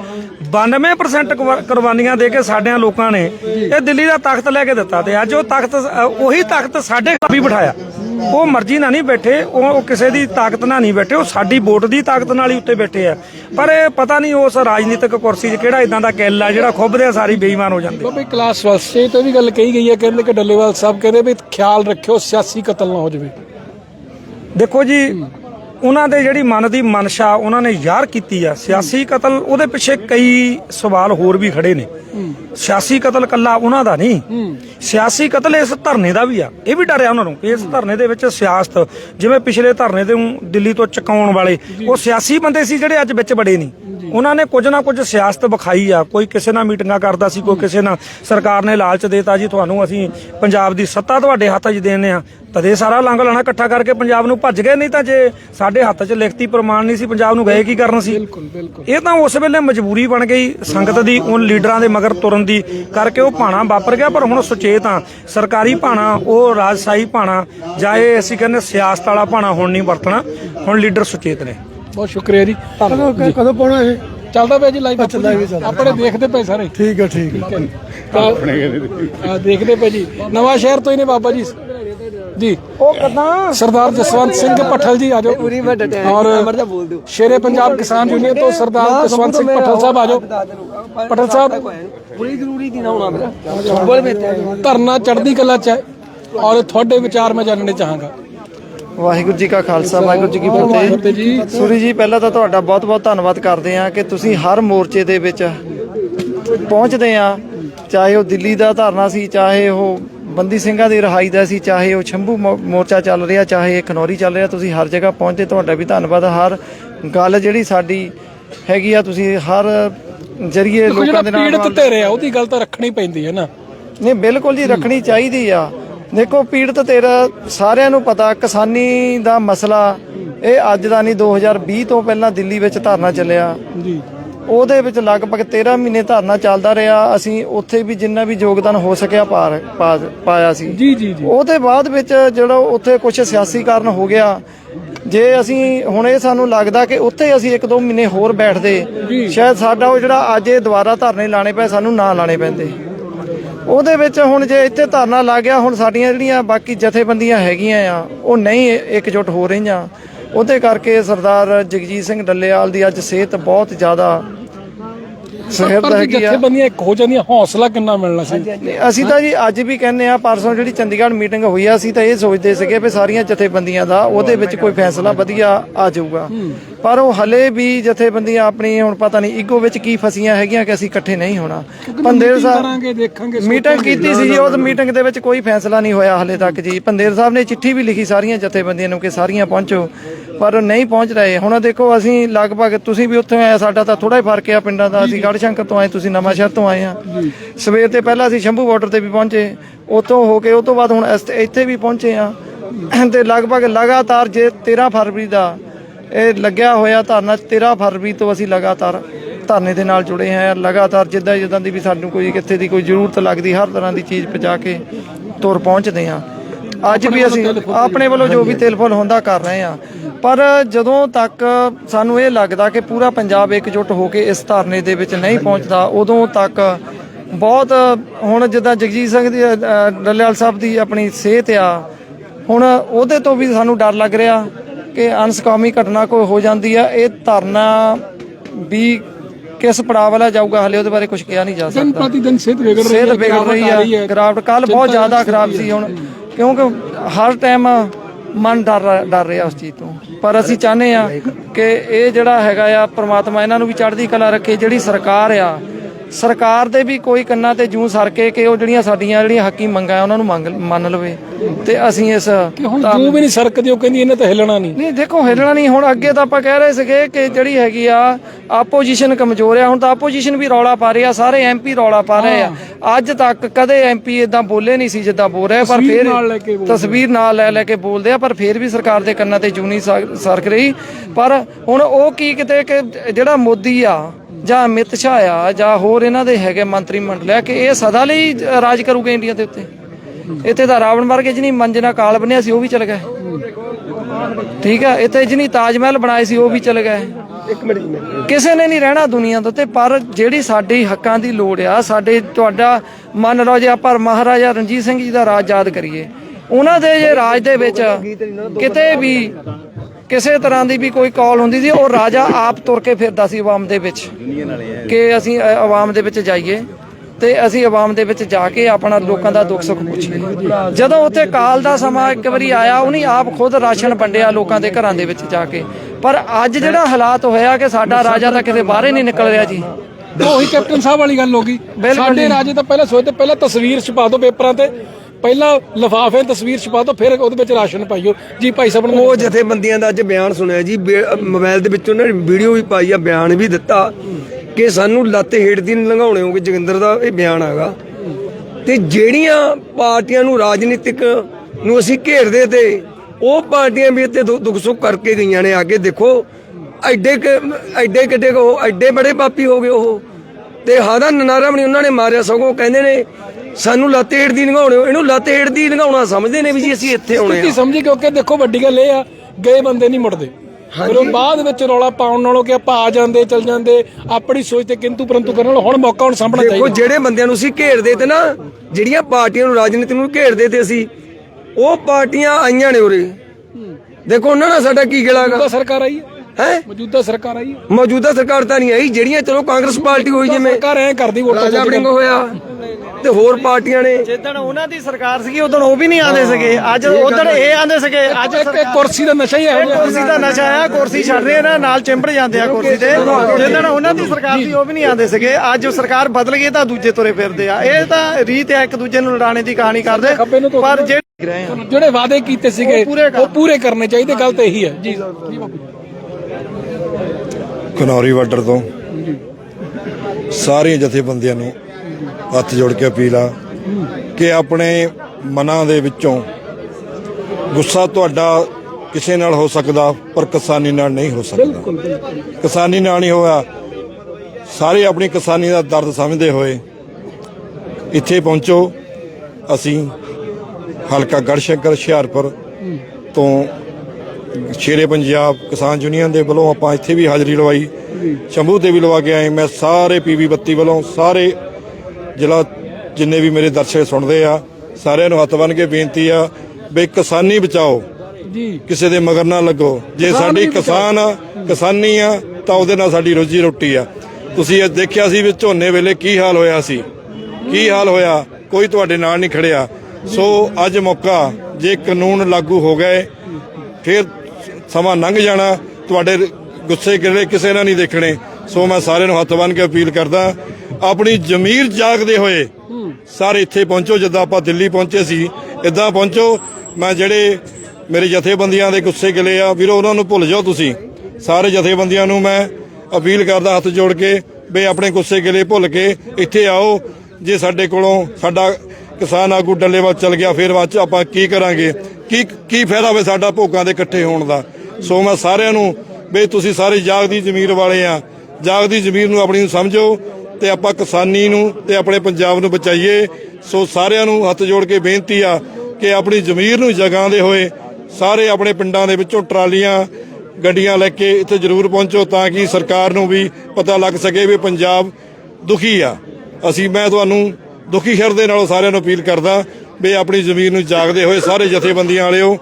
92% ਕੁਰ- ਕੁਰਬਾਨੀਆਂ ਦੇ ਕੇ ਸਾਡਿਆਂ ਲੋਕਾਂ ਨੇ ਇਹ ਦਿੱਲੀ ਦਾ ਤਖਤ ਲੈ ਕੇ ਦਿੱਤਾ ਤੇ ਅੱਜ ਉਹ ਤਖਤ ਉਹੀ ਤਖਤ ਸਾਡੇ ਖਿਲਾਫ ਹੀ ਬਿਠਾਇਆ। ਉਹ ਮਰਜ਼ੀ ਨਾਲ ਨਹੀਂ ਬੈਠੇ ਉਹ ਕਿਸੇ ਦੀ ਤਾਕਤ ਨਾਲ ਨਹੀਂ ਬੈਠੇ ਉਹ ਸਾਡੀ ਵੋਟ ਦੀ ਤਾਕਤ ਨਾਲ ਹੀ ਉੱਤੇ ਬੈਠੇ ਆ। ਪਰ ਇਹ ਪਤਾ ਨਹੀਂ ਉਸ ਰਾਜਨੀਤਿਕ ਕੁਰਸੀ 'ਚ ਕਿਹੜਾ ਇਦਾਂ ਦਾ ਕਿੱਲ ਆ ਜਿਹੜਾ ਖੁੱਬਦੇ ਆ ਸਾਰੀ ਬੇਈਮਾਨ ਹੋ ਜਾਂਦੇ ਬਾਬੇ ਕਲਾਸ ਵਾਸਤੇ ਤਾਂ ਵੀ ਗੱਲ ਕਹੀ ਗਈ ਹੈ ਕਹਿੰਦੇ ਕਿ ਡੱਲੇਵਾਲ ਸਾਹਿਬ ਕਹਿੰਦੇ ਵੀ ਖਿਆਲ ਰੱਖਿਓ ਸਿਆਸੀ ਕਤਲ ਨਾ ਹੋ ਜਾਵੇ। ਦੇਖੋ ਜੀ ਉਹਨਾਂ ਦੇ ਜਿਹੜੀ ਮਨ ਦੀ ਮਨਸ਼ਾ ਉਹਨਾਂ ਨੇ ਯਾਰ ਕੀਤੀ ਆ। ਸਿਆਸੀ ਕਤਲ ਉਹਦੇ ਪਿੱਛੇ ਕਈ ਸਵਾਲ ਹੋਰ ਵੀ ਖੜੇ ਨੇ। ਸਿਆਸੀ ਕਤਲ ਕੱਲਾ ਉਹਨਾਂ ਦਾ ਨਹੀਂ। ਸਿਆਸੀ ਕਤਲ ਇਸ ਧਰਨੇ ਦਾ ਵੀ ਆ। ਇਹ ਵੀ ਡਰਿਆ ਉਹਨਾਂ ਨੂੰ ਇਸ ਧਰਨੇ ਦੇ ਵਿੱਚ ਸਿਆਸਤ ਜਿਵੇਂ ਪਿਛਲੇ ਧਰਨੇ ਦੇ ਦਿੱਲੀ ਤੋਂ ਚਕਾਉਣ ਵਾਲੇ ਉਹ ਸਿਆਸੀ ਬੰਦੇ ਸੀ ਜਿਹੜੇ ਅੱਜ ਵਿੱਚ ਬੜੇ ਨਹੀਂ। ਉਹਨਾਂ ਨੇ ਕੁਝ ਨਾ ਕੁਝ ਸਿਆਸਤ ਵਿਖਾਈ ਆ। ਕੋਈ ਕਿਸੇ ਨਾਲ ਮੀਟਿੰਗਾਂ ਕਰਦਾ ਸੀ ਕੋਈ ਕਿਸੇ ਨਾਲ ਸਰਕਾਰ ਨੇ ਲਾਲਚ ਦੇਤਾ ਜੀ ਤੁਹਾਨੂੰ ਅਸੀਂ ਪੰਜਾਬ ਦੀ ਸੱਤਾ ਤੁਹਾਡੇ ਹੱਥ 'ਚ ਦੇਣੇ ਆ। ਤਦੇ ਸਾਰਾ ਲੰਘ ਲੈਣਾ ਇਕੱਠਾ ਕਰਕੇ ਪੰਜਾਬ ਨੂੰ ਭੱਜ ਗਏ ਨਹੀਂ ਤਾਂ ਜੇ ਸਾਡੇ ਹੱਥ 'ਚ ਲਿਖਤੀ ਪ੍ਰਮਾਣ ਨਹੀਂ ਸੀ ਪੰਜਾਬ ਨੂੰ ਗਏ ਕੀ ਕਰਨ ਸੀ? ਬਿਲਕੁਲ ਬਿਲਕੁਲ। ਇਹ ਤਾਂ ਉਸ ਵੇਲੇ ਮਜਬੂਰੀ ਬਣ ਗਈ ਸੰਗਤ ਦੀ ਉਹ ਲੀਡਰਾਂ ਦੇ ਮਗਰ ਤੁਰਨ ਦੀ ਕਰਕੇ ਉਹ ਭਾਣਾ ਵਾਪਰ ਗਿਆ ਪਰ ਹੁਣ ਸੁਚੇਤ ਆ। ਸਰਕਾਰੀ ਭਾਣਾ ਉਹ ਰਾਜਸ਼ਾਹੀ ਭਾਣਾ ਜਾਂ ਇਹ ਅਸੀਂ ਕਹਿੰਦੇ ਸਿਆਸਤ ਵਾਲਾ ਭਾਣਾ ਹੁਣ ਨਹੀਂ ਵਰਤਣਾ ਹੁਣ ਲੀਡਰ ਸੁਚੇਤ ਨੇ। ਬਹੁਤ ਸ਼ੁਕਰੀਆ ਜੀ। ਕਦੋਂ ਕਦੋਂ ਪਾਉਣਾ ਇਹ? ਚੱਲਦਾ ਪਿਆ ਜੀ ਲਾਈਵ live ਹੀ ਚੱਲਦਾ। ਆਪਣੇ ਦੇਖਦੇ ਪਏ ਸਾਰੇ। ਠੀਕ ਹੈ ਠੀਕ ਹੈ। ਆ ਦੇਖਦੇ ਪਏ ਜੀ। ਨਵਾਂ ਸ਼ਹਿਰ ਤੋਂ ਹੀ ਨੇ ਬਾਬਾ ਜੀ। ਜੀ। ਉਹ ਕਦਾਂ? ਸਰਦਾਰ ਜਸਵੰਤ ਸਿੰਘ ਪਠਲ ਜੀ ਆਜੋ ਪੂਰੀ ਔਰ ਸ਼ੇਰੇ ਪੰਜਾਬ ਕਿਸਾਨ ਯੂਨੀਅਨ ਤੋਂ ਸਰਦਾਰ ਜਸਵੰਤ ਸਿੰਘ ਪਠਲ ਸਾਹਿਬ ਆਜੋ ਪਠਲ ਸਾਹਿਬ ਪੂਰੀ ਜ਼ਰੂਰੀ ਦੀ ਨਾ ਹੋਣਾ ਮੇਰਾ। ਬੋਲ ਬੇਟਾ ਧਰਨਾ ਚੜ੍ਹਦੀ ਕਲਾ ਚ ਹੈ। ਔਰ ਤੁਹਾਡੇ ਵਿਚਾਰ ਮੈਂ ਜਾਣਨੇ ਚਾਹਾਂਗਾ। ਵਾਹਿਗੁਰੂ ਜੀ ਕਾ ਖਾਲਸਾ ਵਾਹਿਗੁਰੂ ਜੀ ਕੀ ਫਤਿਹ। ਸੂਰੀ ਜੀ ਪਹਿਲਾਂ ਤਾਂ ਤੁਹਾਡਾ ਬਹੁਤ-ਬਹੁਤ ਧੰਨਵਾਦ ਕਰਦੇ ਹਾਂ ਕਿ ਤੁਸੀਂ ਹਰ ਮੋਰਚੇ ਦੇ ਵਿੱਚ ਪਹੁੰਚਦੇ ਆ ਚਾਹੇ ਉਹ ਦਿੱਲੀ ਦਾ ਧਰਨਾ ਸੀ ਚਾਹੇ ਉਹ ਬੰਦੀ ਸਿੰਘਾਂ ਦੀ ਰਿਹਾਈ ਦਾ ਸੀ ਚਾਹੇ ਉਹ ਸ਼ੰਭੂ ਮੋ- ਮੋਰਚਾ ਚੱਲ ਰਿਹਾ ਚਾਹੇ ਇਹ ਖਨੌਰੀ ਚੱਲ ਰਿਹਾ ਤੁਸੀਂ ਹਰ ਜਗ੍ਹਾ ਪਹੁੰਚਦੇ ਤੁਹਾਡਾ ਵੀ ਧੰਨਵਾਦ। ਹਰ ਗੱਲ ਜਿਹੜੀ ਸਾਡੀ ਹੈਗੀ ਆ ਤੁਸੀਂ ਹਰ ਜਰੀਏ ਦੇਖੋ ਜਿਹੜਾ ਲੋਕਾਂ ਦੇ ਨਾਲ ਪੀੜਤ ਤੇ ਰਿਹਾ ਉਹਦੀ ਗੱਲ ਤਾਂ ਰੱਖਣੀ ਪੈਂਦੀ ਹੈ ਨਾ। ਨਹੀਂ ਬਿਲਕੁਲ ਜੀ ਰੱਖਣੀ ਚਾਹੀਦੀ ਆ। ਦੇਖੋ ਪੀੜਤ ਤੇਰਾ ਸਾਰਿਆਂ ਨੂੰ ਪਤਾ ਕਿਸਾਨੀ ਦਾ ਮਸਲਾ ਇਹ ਅੱਜ ਦਾ ਨਹੀਂ 2020 ਤੋਂ ਪਹਿਲਾਂ ਦਿੱਲੀ ਵਿੱਚ ਧਰਨਾ ਚੱਲਿਆ। ਜੀ। ਉਹਦੇ ਵਿੱਚ ਲਗਭਗ 13 ਮਹੀਨੇ ਧਰਨਾ ਚੱਲਦਾ ਰਿਹਾ। ਅਸੀਂ ਉੱਥੇ ਵੀ ਜਿੰਨਾ ਵੀ ਯੋਗਦਾਨ ਹੋ ਸਕਿਆ ਪਾਇਆ ਸੀ। ਜੀ ਜੀ ਜੀ। ਉਹਦੇ ਬਾਅਦ ਵਿੱਚ ਜਿਹੜਾ ਉੱਥੇ ਕੁਝ ਸਿਆਸੀ ਕਾਰਨ ਹੋ ਗਿਆ ਜੇ ਅਸੀਂ ਹੁਣ ਇਹ ਸਾਨੂੰ ਲੱਗਦਾ ਕਿ ਉੱਥੇ ਅਸੀਂ ਇੱਕ ਦੋ ਮਹੀਨੇ ਹੋਰ ਬੈਠਦੇ ਸ਼ਾਇਦ ਸਾਡਾ ਉਹ ਜਿਹੜਾ ਅੱਜ ਇਹ ਦੁਬਾਰਾ ਧਰਨੇ ਲਾਣੇ ਪਏ ਸਾਨੂੰ ਨਾ ਲਾਣੇ ਪੈਂਦੇ। ਉਹਦੇ ਵਿੱਚ ਹੁਣ ਜੇ ਇੱਥੇ ਧਰਨਾ ਲੱਗ ਗਿਆ ਹੁਣ ਸਾਡੀਆਂ ਜਿਹੜੀਆਂ ਬਾਕੀ ਜਥੇਬੰਦੀਆਂ ਹੈਗੀਆਂ ਆ ਉਹ ਨਹੀਂ ਇਕਜੁੱਟ ਹੋ ਰਹੀਆਂ। ਉਹਦੇ ਕਰਕੇ ਸਰਦਾਰ ਜਗਜੀਤ ਸਿੰਘ ਡੱਲੇਵਾਲ ਦੀ ਅੱਜ ਸਿਹਤ ਬਹੁਤ ਜ਼ਿਆਦਾ ਸਿਹਤ ਹੈਗੀ ਆ। ਜਥੇਬੰਦੀਆਂ ਇੱਕ ਹੋ ਜਾਂਦੀਆਂ ਹੌਸਲਾ ਕਿੰਨਾ ਮਿਲਣਾ ਸੀ? ਨਹੀਂ, ਅਸੀਂ ਤਾਂ ਜੀ ਅੱਜ ਵੀ ਕਹਿੰਦੇ ਆ ਪਰਸੋਂ ਜਿਹੜੀ ਚੰਡੀਗੜ੍ਹ ਮੀਟਿੰਗ ਹੋਈ ਆ ਅਸੀਂ ਤਾਂ ਇਹ ਸੋਚਦੇ ਸੀਗੇ ਵੀ ਸਾਰੀਆਂ ਜਥੇਬੰਦੀਆਂ ਦਾ ਉਹਦੇ ਵਿੱਚ ਕੋਈ ਫੈਸਲਾ ਵਧੀਆ ਆ ਜਾਊਗਾ। ਪਰ ਉਹ ਹਲੇ ਵੀ ਜਥੇਬੰਦੀਆਂ ਆਪਣੀ ਹੁਣ ਪਤਾ ਨਹੀਂ ਈਗੋ ਵਿੱਚ ਕੀ ਫਸੀਆਂ ਹੈਗੀਆਂ ਕਿ ਅਸੀਂ ਇਕੱਠੇ ਨਹੀਂ ਹੋਣਾ। ਪੰਦੇਰ ਸਾਹਿਬ ਕਰਾਂਗੇ ਦੇਖਾਂਗੇ ਮੀਟਿੰਗ ਕੀਤੀ ਸੀ ਜੀ ਉਹ ਮੀਟਿੰਗ ਦੇ ਵਿੱਚ ਕੋਈ ਫੈਸਲਾ ਨਹੀਂ ਹੋਇਆ ਹਲੇ ਤੱਕ ਜੀ। ਪੰਦੇਰ ਸਾਹਿਬ ਨੇ ਚਿੱਠੀ ਵੀ ਲਿਖੀ ਸਾਰੀਆਂ ਜਥੇਬੰਦੀਆਂ ਨੂੰ ਕਿ ਸਾਰੀਆਂ ਪਹੁੰਚੋ ਪਰ ਨਹੀਂ ਪਹੁੰਚ ਰਹੇ। ਹੁਣ ਦੇਖੋ ਅਸੀਂ ਲਗਭਗ ਤੁਸੀਂ ਵੀ ਉੱਥੇ ਆਏ ਸਾਡਾ ਤਾਂ ਥੋੜਾ ਹੀ ਫ਼ਰਕ ਆ ਪਿੰਡਾਂ ਦਾ। ਅਸੀਂ ਗੜ੍ਹ ਸ਼ੰਕਰ ਤੋਂ ਆਏ ਤੁਸੀਂ ਨਵਾਂ ਸ਼ਹਿਰ ਤੋਂ ਆਏ ਆ। ਸਵੇਰ ਤੇ ਪਹਿਲਾਂ ਅਸੀਂ ਸ਼ੰਭੂ ਬਾਰਡਰ ਤੇ ਵੀ ਪਹੁੰਚੇ। ਉੱਥੋਂ ਹੋ ਕੇ ਉਸ ਤੋਂ ਬਾਅਦ ਹੁਣ ਇੱਥੇ ਵੀ ਪਹੁੰਚੇ ਆ। ਤੇ ਲਗਭਗ ਲਗਾਤਾਰ ਜੇ 13 ਫਰਵਰੀ ਦਾ ਇਹ ਲੱਗਿਆ ਹੋਇਆ ਧਰਨਾ 13 ਫਰਵਰੀ ਤੋਂ ਅਸੀਂ ਲਗਾਤਾਰ ਧਰਨੇ ਦੇ ਨਾਲ ਜੁੜੇ ਹਾਂ। ਲਗਾਤਾਰ ਜਿੱਦਾਂ ਜਿੱਦਾਂ ਦੀ ਵੀ ਸਾਨੂੰ ਕੋਈ ਕਿੱਥੇ ਦੀ ਕੋਈ ਜ਼ਰੂਰਤ ਲੱਗਦੀ ਹਰ ਤਰ੍ਹਾਂ ਦੀ ਚੀਜ਼ ਪਹੁੰਚਾ ਕੇ ਤੁਰ ਪਹੁੰਚਦੇ ਹਾਂ। ਅੱਜ ਵੀ ਅਸੀਂ ਆਪਣੇ ਵੱਲੋਂ ਜੋ ਵੀ ਤਿਲਫੁਲ ਹੁੰਦਾ ਕਰ ਰਹੇ ਹਾਂ। ਪਰ ਜਦੋਂ ਤੱਕ ਸਾਨੂੰ ਇਹ ਲੱਗਦਾ ਕਿ ਪੂਰਾ ਪੰਜਾਬ ਇਕਜੁੱਟ ਹੋ ਕੇ ਇਸ ਧਰਨੇ ਦੇ ਵਿੱਚ ਨਹੀਂ ਪਹੁੰਚਦਾ ਉਦੋਂ ਤੱਕ ਬਹੁਤ ਹੁਣ ਜਿੱਦਾਂ ਜਗਜੀਤ ਸਿੰਘ ਦੀ ਅ, ਡੱਲੇਵਾਲ ਸਾਹਿਬ ਦੀ ਆਪਣੀ ਸਿਹਤ ਆ ਹੁਣ ਉਹਦੇ ਤੋਂ ਵੀ ਸਾਨੂੰ ਡਰ ਲੱਗ ਰਿਹਾ। ਕਿ ਅਨਸਕਾਮੀ ਘਟਨਾ ਕੋਈ ਹੋ ਜਾਂਦੀ ਆ ਇਹ ਧਰਨਾ ਵੀ ਕਿਸ ਪੜਾਅ ਵਾਲਾ ਜਾਊਗਾ ਹਲੇ ਉਹਦੇ ਬਾਰੇ ਕੁਝ ਕਿਹਾ ਨਹੀਂ ਜਾ ਦਿਨ ਸਕਦਾ ਪ੍ਰਤੀ ਦਿਨ ਸਿਹਤ ਵਿਗੜ ਰਹੀ ਸਿਹਤ ਹੈ ਵਿਗੜ ਰਹੀ ਗਿਰਾਵਟ ਆ ਰਹੀ ਹੈ ਗਰਾਵਟ ਕੱਲ ਬਹੁਤ ਜ਼ਿਆਦਾ ਖਰਾਬ ਸੀ ਹੁਣ ਕਿਉਂਕਿ ਹਰ ਟਾਈਮ ਮਨ ਡਰ ਡਰ ਰਿਹਾ ਉਸ ਚੀਜ਼ ਤੋਂ। ਪਰ ਅਸੀਂ ਚਾਹੁੰਦੇ ਆ ਕਿ ਇਹ ਜਿਹੜਾ ਹੈਗਾ ਆ ਪ੍ਰਮਾਤਮਾ ਇਹਨਾਂ ਨੂੰ ਵੀ ਚੜ੍ਹਦੀ ਕਲਾ ਰੱਖੇ ਜਿਹੜੀ ਸਰਕਾਰ ਆ ਸਰਕਾਰ ਦੇ ਵੀ ਕੋਈ ਕੰਨਾਂ ਤੇ ਜੂੰ ਸਰ ਕੇ ਕਿ ਉਹ ਜਿਹੜੀਆਂ ਸਾਡੀਆਂ ਜਿਹੜੀਆਂ ਹੱਕੀ ਮੰਗਾਂ ਉਹਨਾਂ ਨੂੰ ਮੰਗ ਮੰਨ ਲਵੇ। ਤੇ ਅਸੀਂ ਇਸ ਹੁਣ ਜੋ ਵੀ ਨਹੀਂ ਸਰਕਦੀ ਉਹ ਕਹਿੰਦੀ ਇਹਨੇ ਤਾਂ ਹਿੱਲਣਾ ਨਹੀਂ। ਨਹੀਂ ਦੇਖੋ ਹਿੱਲਣਾ ਨਹੀਂ। ਹੁਣ ਅੱਗੇ ਤਾਂ ਆਪਾਂ ਕਹਿ ਰਹੇ ਸੀਗੇ ਕਿ ਜਿਹੜੀ ਹੈਗੀ ਆ ਆਪੋਜੀਸ਼ਨ ਕਮਜ਼ੋਰ ਆ। ਹੁਣ ਤਾਂ ਆਪੋਜੀਸ਼ਨ ਵੀ ਰੌਲਾ ਪਾ ਰਹੀ ਆ ਸਾਰੇ ਐਮਪੀ ਰੌਲਾ ਪਾ ਰਹੇ ਆ। ਅੱਜ ਤੱਕ ਕਦੇ ਐਮਪੀ ਇਦਾਂ ਬੋਲੇ ਨਹੀਂ ਸੀ ਜਿੱਦਾਂ ਬੋਲ ਰਿਹਾ ਪਰ ਫਿਰ ਤਸਵੀਰ ਨਾਲ ਲੈ ਲੈ ਕੇ ਬੋਲਦੇ ਆ ਪਰ ਫਿਰ ਵੀ ਸਰਕਾਰ ਦੇ ਕੰਨਾਂ ਤੇ ਜੂਨੀ ਸਰਕ ਰਹੀ। ਪਰ ਹੁਣ ਉਹ ਕੀ ਕਿਤੇ ਕਿ ਜਿਹੜਾ ਮੋਦੀ ਆ ਜਾਂ ਅਮਿਤ ਸ਼ਾਹ ਆ ਜਾਂ ਹੋਰ ਇਹਨਾਂ ਦੇ ਹੈਗੇ ਮੰਤਰੀ ਮੰਡਲ ਆ ਕਿ ਇਹ ਸਦਾ ਲਈ ਰਾਜ ਕਰੂਗੇ ਇੰਡੀਆ ਦੇ ਉੱਤੇ? ਇੱਥੇ ਤਾਂ ਰਾਵਣ ਵਰਗੇ ਜਿਹਨੀ ਮੰਜਨਾ ਕਾਲ ਬਣਿਆ ਸੀ ਉਹ ਵੀ ਚਲ ਗਏ। ਠੀਕ ਹੈ ਇੱਥੇ ਜਿਹਨੀ ਤਾਜ ਮਹਿਲ ਬਣਾਏ ਸੀ ਉਹ ਵੀ ਚਲ ਗਏ। ਕਿਸੇ ਨੇ ਨਹੀਂ ਰਹਿਣਾ ਦੁਨੀਆ ਦੇ ਉੱਤੇ ਪਰ ਜਿਹੜੀ ਸਾਡੀ ਹੱਕਾਂ ਦੀ ਲੋੜ ਆ ਸਾਡੇ ਤੁਹਾਡਾ ਮੰਨ ਲਓ ਜੇ ਆਪਾਂ ਮਹਾਰਾਜਾ ਰਣਜੀਤ ਸਿੰਘ ਜੀ ਦਾ ਰਾਜ ਯਾਦ ਕਰੀਏ ਉਹਨਾਂ ਦੇ ਜੇ ਰਾਜ ਦੇ ਵਿੱਚ ਕਿਤੇ ਵੀ ਕਿਸੇ ਤਰ੍ਹਾਂ ਦੀ ਵੀ ਕੋਈ ਕਾਲ ਹੁੰਦੀ ਸੀ ਉਹ ਰਾਜਾ ਆਪ ਤੁਰ ਕੇ ਫਿਰਦਾ ਸੀ ਆਵਾਮ ਦੇ ਵਿੱਚ ਕਿ ਅਸੀਂ ਅ, ਆਵਾਮ ਦੇ ਵਿੱਚ ਜਾਈਏ ਤੇ ਅਸੀਂ ਆਵਾਮ ਦੇ ਵਿੱਚ ਜਾ ਕੇ ਆਪਣਾ ਲੋਕਾਂ ਦਾ ਦੁੱਖ ਸੁੱਖ ਪੁੱਛੀਏ। ਜਦੋਂ ਉੱਥੇ ਕਾਲ ਦਾ ਸਮਾਂ ਇੱਕ ਵਾਰੀ ਆਇਆ ਉਹਨੇ ਆਪ ਖੁਦ ਰਾਸ਼ਨ ਵੰਡਿਆ ਲੋਕਾਂ ਦੇ ਘਰਾਂ ਦੇ ਵਿੱਚ ਜਾ ਕੇ। ਪਰ ਅੱਜ ਜਿਹੜਾ ਹਾਲਾਤ ਹੋਇਆ ਕਿ ਸਾਡਾ ਰਾਜਾ ਤਾਂ ਕਿਤੇ ਬਾਹਰ ਹੀ ਨਹੀਂ ਨਿਕਲ ਰਿਹਾ ਜੀ। ਉਹੀ ਕੈਪਟਨ ਸਾਹਿਬ ਵਾਲੀ ਗੱਲ ਹੋ ਗਈ। ਬਿਲਕੁਲ ਸਾਡੇ ਜੀ। ਰਾਜੇ ਤਾਂ ਪਹਿਲਾਂ ਸੋਚਦੇ ਪਹਿਲਾਂ ਤਸਵੀਰ ਛਪਾ ਦਿਓ ਪੇਪਰਾਂ ਤੇ। ਪਹਿਲਾਂ ਲਿਫਾਫੇ ਤਸਵੀਰ ਛਪਾ ਦਿਓ ਫਿਰ ਉਹਦੇ ਵਿੱਚ ਰਾਸ਼ਨ ਪਾਈਓ। ਜੀ ਭਾਈ ਸਾਹਿਬ ਨੂੰ ਉਹ ਜਥੇਬੰਦੀਆਂ ਦਾ ਅੱਜ ਬਿਆਨ ਸੁਣਿਆ ਜੀ। ਮੋਬਾਈਲ ਦੇ ਵਿੱਚ ਉਹਨਾਂ ਨੇ ਵੀਡੀਓ ਵੀ ਪਾਈ ਆ ਬਿਆਨ ਵੀ ਦਿੱਤਾ ਕਿ ਸਾਨੂੰ ਲੱਤ ਹੇਠ ਦੀ ਲੰਘਾਉਣੇ ਹੋਗੇ ਜੋਗਿੰਦਰ ਦਾ ਇਹ ਬਿਆਨ ਹੈਗਾ। ਤੇ ਜਿਹੜੀਆਂ ਪਾਰਟੀਆਂ ਨੂੰ ਰਾਜਨੀਤਿਕ ਨੂੰ ਅਸੀਂ ਘੇਰਦੇ ਤੇ ਉਹ ਪਾਰਟੀਆਂ ਵੀ ਇੱਥੇ ਦੁੱਖ ਸੁੱਖ ਕਰਕੇ ਗਈਆਂ ਨੇ ਅੱਗੇ ਦੇਖੋ। ਐਡੇ ਕੁ- ਐਡੇ ਕਿੱਡੇ ਕੋ ਐਡੇ ਬੜੇ ਪਾਪੀ ਹੋ ਗਏ ਉਹ। ਤੇ ਹਾਦਾ ਨਨਾਰਾ ਵੀ ਉਹਨਾਂ ਨੇ ਮਾਰਿਆ ਸਗੋਂ ਕਹਿੰਦੇ ਨੇ ਸਾਨੂੰ ਲੱਤ ਹੇਠ ਦੀ ਲੰਘਾਉਣੇ ਇਹਨੂੰ ਲੱਤ ਹੇਠ ਦੀ ਲੰਘਾਉਣਾ ਸਮਝਦੇ ਨੇ ਵੀ ਜੀ ਅਸੀਂ ਇੱਥੇ ਆਉਣੇ ਆ। ਤੁਸੀਂ ਸਮਝੀ ਕਿਉਂਕਿ ਦੇਖੋ ਵੱਡੀ ਗੱਲ ਇਹ ਆ ਗਏ ਬੰਦੇ ਨਹੀਂ ਮੁੜਦੇ। ਫਿਰ ਉਹ ਬਾਅਦ ਵਿੱਚ ਰੌਲਾ ਪਾਉਣ ਨਾਲੋਂ ਕਿ ਆਪਾਂ ਆ ਜਾਂਦੇ ਚਲ ਜਾਂਦੇ ਆਪਣੀ ਸੋਚ ਤੇ ਕਿੰਤੂ ਪਰੰਤੂ ਕਰਨ ਨਾਲੋਂ ਹੁਣ ਮੌਕਾ ਹੁਣ ਦੇਖੋ ਚਾਹੀਦਾ। ਜਿਹੜੇ ਬੰਦਿਆਂ ਨੂੰ ਅਸੀਂ ਘੇਰਦੇ ਤੇ ਨਾ ਜਿਹੜੀਆਂ ਪਾਰਟੀਆਂ ਨੂੰ ਰਾਜਨੀਤੀ ਨੂੰ ਘੇਰਦੇ ਤੇ ਅਸੀਂ ਉਹ ਪਾਰਟੀਆਂ ਆਈਆਂ ਨੇ ਉਰੇ। ਦੇਖੋ ਉਹਨਾਂ ਨਾਲ ਸਾਡਾ ਕੀ ਗਿਲਾਗਾ? ਮੌਜੂਦਾ ਸਰਕਾਰ ਆਈ ਹੈ ਹੈ? ਮੌਜੂਦਾ ਸਰਕਾਰ ਆਈ ਹੈ। ਮੌਜੂਦਾ ਸਰਕਾਰ ਤਾਂ ਨਹੀਂ ਆਈ ਜਿਹੜੀਆਂ ਚਲੋ ਕਾਂਗਰਸ ਪਾਰਟੀ ਹੋਈ ਜਿਵੇਂ ਸਰਕਾਰ ਐ ਕਰਦੀ ਵੋਟਾਂ ਰਾਜਾ ਵੜਿੰਗ ਹੋਇਆ ਤੇ ਹੋਰ ਪਾਰਟੀਆਂ ਨੇ। ਜਿੱਦਣ ਉਹਨਾਂ ਦੀ ਸਰਕਾਰ ਸੀਗੀ ਉਦੋਂ ਉਹ ਵੀ ਨਹੀਂ ਆਉਂਦੇ ਸੀਗੇ। ਅੱਜ ਉਦੋਂ ਇਹ ਆਉਂਦੇ ਸੀਗੇ ਅੱਜ ਇੱਕ ਇੱਕ ਕੁਰਸੀ ਦਾ ਨਸ਼ਾ ਹੀ ਜਿਹਾ। ਕੁਰਸੀ ਦਾ ਨਸ਼ਾ ਆ ਕੁਰਸੀ ਛੱਡ ਰਹੇ ਨਾ ਨਾਲ ਚਿੰਬੜ ਜਾਂਦੇ ਆ ਕੁਰਸੀ ਤੇ। ਜਿੱਦਣ ਉਹਨਾਂ ਦੀ ਸਰਕਾਰ ਸੀ ਉਹ ਵੀ ਨਹੀਂ ਆਉਂਦੇ ਸੀਗੇ। ਅੱਜ ਉਹ ਸਰਕਾਰ ਬਦਲ ਗਈ ਤਾਂ ਦੂਜੇ ਤੁਰੇ ਫਿਰਦੇ ਆ। ਇਹ ਤਾਂ ਰੀਤ ਆ ਇੱਕ ਦੂਜੇ ਨੂੰ ਲੜਾਣੇ ਦੀ ਕਹਾਣੀ ਕਰਦੇ। ਪਰ ਜਿਹੜੇ ਆ ਵਾਅਦੇ ਕੀਤੇ ਸੀਗੇ ਉਹ ਪੂਰੇ ਕਰ- ਉਹ ਪੂਰੇ ਕਰਨੇ ਚਾਹੀਦੇ ਗੱਲ ਤਾਂ ਇਹੀ ਹੈ। ਜੀ। ਘਨੌਰੀ ਬਾਰਡਰ ਤੋਂ। ਸਾਰੀਆਂ ਜਥੇਬੰਦੀਆਂ ਨੂੰ ਹੱਥ ਜੋੜ ਕੇ ਅਪੀਲ ਆ ਕਿ ਆਪਣੇ ਮਨਾਂ ਦੇ ਵਿੱਚੋਂ ਗੁੱਸਾ ਤੁਹਾਡਾ ਕਿਸੇ ਨਾਲ ਹੋ ਸਕਦਾ ਪਰ ਕਿਸਾਨੀ ਨਾਲ ਨਹੀਂ ਹੋ ਸਕਦਾ। ਕਿਸਾਨੀ ਨਾਲ ਨਹੀਂ ਹੋਇਆ। ਸਾਰੇ ਆਪਣੀ ਕਿਸਾਨੀ ਦਾ ਦਰਦ ਸਮਝਦੇ ਹੋਏ ਇੱਥੇ ਪਹੁੰਚੋ। ਅਸੀਂ ਹਲਕਾ ਗੜਸ਼ੰਕਰ ਹੁਸ਼ਿਆਰਪੁਰ ਤੋਂ ਸ਼ੇਰੇ ਪੰਜਾਬ ਕਿਸਾਨ ਯੂਨੀਅਨ ਦੇ ਵੱਲੋਂ ਆਪਾਂ ਇੱਥੇ ਵੀ ਹਾਜ਼ਰੀ ਲਵਾਈ। ਸ਼ੰਭੂ ਤੇ ਵੀ ਲਵਾ ਕੇ ਆਏ। ਮੈਂ ਸਾਰੇ ਪੀਵੀ ਬੱਤੀ ਵੱਲੋਂ ਸਾਰੇ ਜ਼ਿਲ੍ਹਾ ਜਿੰਨੇ ਵੀ ਮੇਰੇ ਦਰਸ਼ਕ ਸੁਣਦੇ ਆ ਸਾਰਿਆਂ ਨੂੰ ਹੱਥ ਬੰਨ੍ਹ ਕੇ ਬੇਨਤੀ ਆ ਵੀ ਕਿਸਾਨੀ ਬਚਾਓ। ਜੀ। ਕਿਸੇ ਦੇ ਮਗਰ ਨਾ ਲੱਗੋ। ਜੇ ਸਾਡੀ ਕਿਸਾਨ ਆ ਕਿਸਾਨੀ ਆ ਤਾਂ ਉਹਦੇ ਨਾਲ ਸਾਡੀ ਰੋਜੀ ਰੋਟੀ ਆ। ਤੁਸੀਂ ਇਹ ਦੇਖਿਆ ਸੀ ਵੀ ਝੋਨੇ ਵੇਲੇ ਕੀ ਹਾਲ ਹੋਇਆ ਸੀ? ਕੀ ਹਾਲ ਹੋਇਆ? ਕੋਈ ਤੁਹਾਡੇ ਨਾਲ ਨਹੀਂ ਖੜਿਆ। ਸੋ ਅੱਜ ਮੌਕਾ ਜੇ ਕਾਨੂੰਨ ਲਾਗੂ ਹੋ ਗਏ ਫਿਰ ਸਮਾਂ ਲੰਘ ਜਾਣਾ। ਤੁਹਾਡੇ ਗੁੱਸੇ ਗਿਲੇ ਕਿਸੇ ਨੇ ਨਹੀਂ ਦੇਖਣੇ। ਸੋ ਮੈਂ ਸਾਰਿਆਂ ਨੂੰ ਹੱਥ ਬੰਨ੍ਹ ਕੇ ਅਪੀਲ ਕਰਦਾ, ਆਪਣੀ ਜ਼ਮੀਰ ਜਾਗਦੇ ਹੋਏ ਸਾਰੇ ਇੱਥੇ ਪਹੁੰਚੋ, ਜਿੱਦਾਂ ਆਪਾਂ ਦਿੱਲੀ ਪਹੁੰਚੇ ਸੀ, ਇਦਾਂ ਪਹੁੰਚੋ। ਮੈਂ ਜਿਹੜੇ ਮੇਰੇ ਜਥੇਬੰਦੀਆਂ ਦੇ ਗੁੱਸੇ ਗਿਲੇ ਆ, ਵੀਰੋ, ਉਹਨਾਂ ਨੂੰ ਭੁੱਲ ਜਾਓ ਤੁਸੀਂ। ਸਾਰੇ ਜਥੇਬੰਦੀਆਂ ਨੂੰ ਮੈਂ ਅਪੀਲ ਕਰਦਾ ਹੱਥ ਜੋੜ ਕੇ ਵੀ ਆਪਣੇ ਗੁੱਸੇ ਗਿਲੇ ਭੁੱਲ ਕੇ ਇੱਥੇ ਆਓ। ਜੇ ਸਾਡੇ ਕੋਲੋਂ ਸਾਡਾ ਕਿਸਾਨ ਆਗੂ ਡੱਲੇਵਾਲ ਚਲ ਗਿਆ, ਫਿਰ ਬਾਅਦ ਚ ਆਪਾਂ ਕੀ ਕਰਾਂਗੇ? ਕੀ ਕੀ ਫਾਇਦਾ ਹੋਵੇ ਸਾਡਾ ਭੋਗਾਂ ਦੇ ਇਕੱਠੇ ਹੋਣ ਦਾ? ਸੋ ਮੈਂ ਸਾਰਿਆਂ ਨੂੰ ਵੀ ਤੁਸੀਂ ਸਾਰੇ ਜਾਗਦੀ ਜ਼ਮੀਰ ਵਾਲੇ ਆ, ਜਾਗਦੀ ਜ਼ਮੀਰ ਨੂੰ ਆਪਣੀ ਨੂੰ ਸਮਝੋ ਤੇ ਆਪਾਂ ਕਿਸਾਨੀ ਨੂੰ ਤੇ ਆਪਣੇ ਪੰਜਾਬ ਨੂੰ ਬਚਾਈਏ। ਸੋ ਸਾਰਿਆਂ ਨੂੰ ਹੱਥ ਜੋੜ ਕੇ ਬੇਨਤੀ ਆ ਕਿ ਆਪਣੀ ਜ਼ਮੀਰ ਨੂੰ ਜਗਾਉਂਦੇ ਹੋਏ ਸਾਰੇ ਆਪਣੇ ਪਿੰਡਾਂ ਦੇ ਵਿੱਚੋਂ ਟਰਾਲੀਆਂ, ਗੱਡੀਆਂ ਲੈ ਕੇ ਇੱਥੇ ਜ਼ਰੂਰ ਪਹੁੰਚੋ ਤਾਂ ਕਿ ਸਰਕਾਰ ਨੂੰ ਵੀ ਪਤਾ ਲੱਗ ਸਕੇ ਵੀ ਪੰਜਾਬ ਦੁਖੀ ਆ। ਅਸੀਂ, ਮੈਂ ਤੁਹਾਨੂੰ ਦੁਖੀ ਹਿਰਦੇ ਨਾਲ ਸਾਰਿਆਂ ਨੂੰ ਅਪੀਲ ਕਰਦਾ ਵੀ ਆਪਣੀ ਜ਼ਮੀਰ ਨੂੰ ਜਾਗਦੇ ਹੋਏ ਸਾਰੇ ਜਥੇਬੰਦੀਆਂ ਵਾਲਿਓ,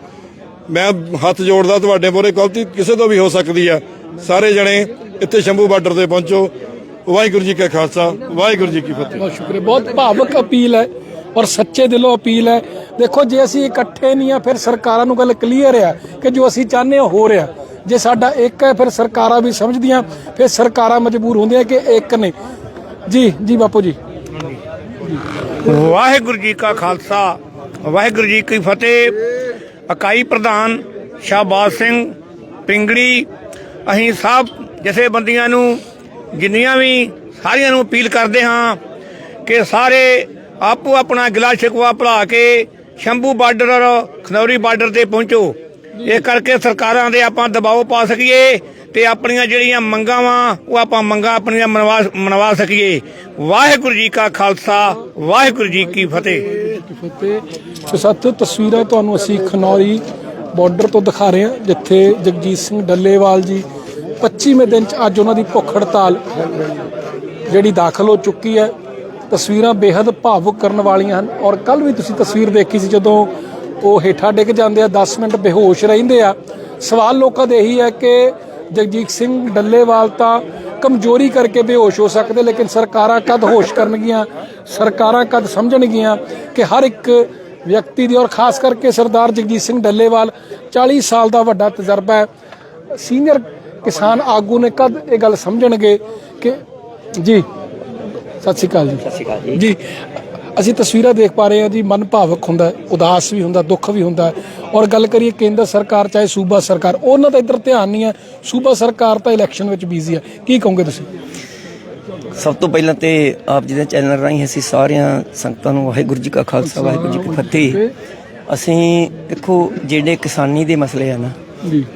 ਮੈਂ ਹੱਥ ਜੋੜਦਾ ਤੁਹਾਡੇ ਮੋਰੇ ਗਲਤੀ ਕਿਸੇ ਤੋਂ ਵੀ ਹੋ ਸਕਦੀ ਆ। ਸਾਰੇ ਜਣੇ ਇੱਥੇ ਸ਼ੰਭੂ ਬਾਰਡਰ ਤੇ ਪਹੁੰਚੋ। ਵਾਹਿਗੁਰੂ ਜੀ ਕਾ ਖਾਲਸਾ, ਵਾਹਿਗੁਰੂ ਜੀ ਕੀ ਫਤਿਹ। ਬਹੁਤ ਸ਼ੁਕਰੀਆ, ਬਹੁਤ ਭਾਵਕ ਅਪੀਲ ਹੈ ਔਰ ਸੱਚੇ ਦਿਲੋਂ ਅਪੀਲ ਹੈ। ਦੇਖੋ, ਜੇ ਅਸੀਂ ਇਕੱਠੇ ਨਹੀਂ ਆ, ਫਿਰ ਸਰਕਾਰਾਂ ਨੂੰ ਗੱਲ ਕਲੀਅਰ ਆ ਕਿ ਜੋ ਅਸੀਂ ਚਾਹੁੰਦੇ ਹਾਂ ਹੋ ਰਿਹਾ। ਜੇ ਸਾਡਾ ਇੱਕ ਹੈ, ਫਿਰ ਸਰਕਾਰਾਂ ਵੀ ਸਮਝਦੀਆਂ, ਫਿਰ ਸਰਕਾਰਾਂ ਮਜਬੂਰ ਹੁੰਦੀਆਂ ਕਿ ਇੱਕ ਨੇ। ਜੀ ਜੀ ਬਾਪੂ ਜੀ। ਵਾਹਿਗੁਰੂ ਜੀ ਕਾ ਖਾਲਸਾ, ਵਾਹਿਗੁਰੂ ਜੀ ਕੀ ਫਤਿਹ। ਇਕਾਈ ਪ੍ਰਧਾਨ ਸ਼ਾਹਬਾਜ਼ ਸਿੰਘ ਪਿੰਗੜੀ, ਅਸੀਂ ਸਭ ਜਥੇਬੰਦੀਆਂ ਨੂੰ ਜਿੰਨੀਆਂ ਵੀ ਸਾਰਿਆਂ ਨੂੰ ਅਪੀਲ ਕਰਦੇ ਹਾਂ ਕਿ ਸਾਰੇ ਆਪੋ ਆਪਣਾ ਗਿਲਾ ਸ਼ਿਕਵਾ ਭੁਲਾ ਕੇ ਸ਼ੰਭੂ ਬਾਰਡਰ ਔਰ ਖਨੌਰੀ ਬਾਰਡਰ ਤੇ ਪਹੁੰਚੋ। ਇਹ ਕਰਕੇ ਸਰਕਾਰਾਂ ਦੇ ਆਪਾਂ ਦਬਾਅ ਪਾ ਸਕੀਏ। ਤੇ ਆਪਣੀਆਂ ਜਿਹੜੀਆਂ ਮੰਗਾਂ ਵਾ, ਉਹ ਆਪਾਂ ਮੰਗਾਂ ਆਪਣੀਆਂ ਮਨਵਾ ਮਨਵਾ ਸਕੀਏ। ਵਾਹਿਗੁਰੂ ਜੀ ਕਾ ਖਾਲਸਾ, ਵਾਹਿਗੁਰੂ ਜੀ ਕੀ ਫਤਿਹ। ਫਤਿਹ ਸਾਥੀਓ, ਤਸਵੀਰਾਂ ਤੁਹਾਨੂੰ ਅਸੀਂ ਖਨੌਰੀ ਬਾਰਡਰ ਤੋਂ ਦਿਖਾ ਰਹੇ ਹਾਂ, ਜਿੱਥੇ ਜਗਜੀਤ ਸਿੰਘ ਡੱਲੇਵਾਲ ਜੀ 25ਵੇਂ ਦਿਨ ਚ ਅੱਜ ਉਹਨਾਂ ਦੀ ਭੁੱਖ ਹੜਤਾਲ ਜਿਹੜੀ ਦਾਖਲ ਹੋ ਚੁੱਕੀ ਹੈ। ਤਸਵੀਰਾਂ ਬੇहद ਭਾਵੁਕ ਕਰਨ ਵਾਲੀਆਂ ਹਨ ਔਰ ਕੱਲ ਵੀ ਤੁਸੀਂ ਤਸਵੀਰ ਦੇਖੀ ਸੀ ਜਦੋਂ ਉਹ ਹੇਠਾਂ ਡਿੱਗ ਜਾਂਦੇ ਆ 10 ਮਿੰਟ ਬੇਹੋਸ਼ ਰਹਿੰਦੇ ਆ। ਸਵਾਲ ਲੋਕਾਂ ਦੇ ਇਹੀ ਹੈ ਕਿ ਜਗਜੀਤ ਸਿੰਘ ਡੱਲੇਵਾਲ ਤਾਂ ਕਮਜ਼ੋਰੀ ਕਰਕੇ ਬੇਹੋਸ਼ ਹੋ ਸਕਦੇ ਲੇਕਿਨ ਸਰਕਾਰਾਂ ਕਦ ਹੋਸ਼ ਕਰਨਗੀਆਂ ਸਰਕਾਰਾਂ ਕਦ ਸਮਝਣਗੀਆਂ ਕਿ ਹਰ ਇੱਕ ਵਿਅਕਤੀ ਦੀ ਔਰ ਖਾਸ ਕਰਕੇ ਸਰਦਾਰ ਜਗਜੀਤ ਸਿੰਘ ਡੱਲੇਵਾਲ 40 ਸਾਲ ਦਾ ਵੱਡਾ ਤਜਰਬਾ ਹੈ। ਸੀਨੀਅਰ ਕਿਸਾਨ ਆਗੂ ਨੇ ਕਦ ਇਹ ਗੱਲ ਸਮਝਣਗੇ ਕਿ ਜੀ ਸਤਿ ਸ਼੍ਰੀ ਅਕਾਲ ਜੀ। ਸਤਿ ਸ਼੍ਰੀ ਅਕਾਲ ਜੀ ਅਸੀਂ ਤਸਵੀਰਾਂ ਦੇਖ ਪਾ ਰਹੇ ਹਾਂ ਜੀ ਮਨ ਭਾਵਕ ਹੁੰਦਾ ਉਦਾਸ ਵੀ ਹੁੰਦਾ, ਦੁੱਖ ਵੀ ਹੁੰਦਾ ਔਰ ਗੱਲ ਕਰੀਏ ਕੇਂਦਰ ਸਰਕਾਰ, ਚਾਹੇ ਸੂਬਾ ਸਰਕਾਰ, ਉਹਨਾਂ ਦਾ ਇੱਧਰ ਧਿਆਨ ਨਹੀਂ ਹੈ। ਸੂਬਾ ਸਰਕਾਰ ਤਾਂ ਇਲੈਕਸ਼ਨ ਵਿੱਚ ਬਿਜ਼ੀ ਹੈ। ਕੀ ਕਹੋਗੇ ਤੁਸੀਂ? ਸਭ ਤੋਂ ਪਹਿਲਾਂ ਤੇ ਆਪ ਜੀ ਦੇ ਚੈਨਲ ਰਾਹੀਂ ਅਸੀਂ ਸਾਰਿਆਂ ਸੰਗਤਾਂ ਨੂੰ ਵਾਹਿਗੁਰੂ ਜੀ ਕਾ ਖਾਲਸਾ, ਵਾਹਿਗੁਰੂ ਜੀ ਕੀ ਫਤਿਹ। ਅਸੀਂ ਦੇਖੋ, ਜਿਹੜੇ ਕਿਸਾਨੀ ਦੇ ਮਸਲੇ ਆ ਨਾ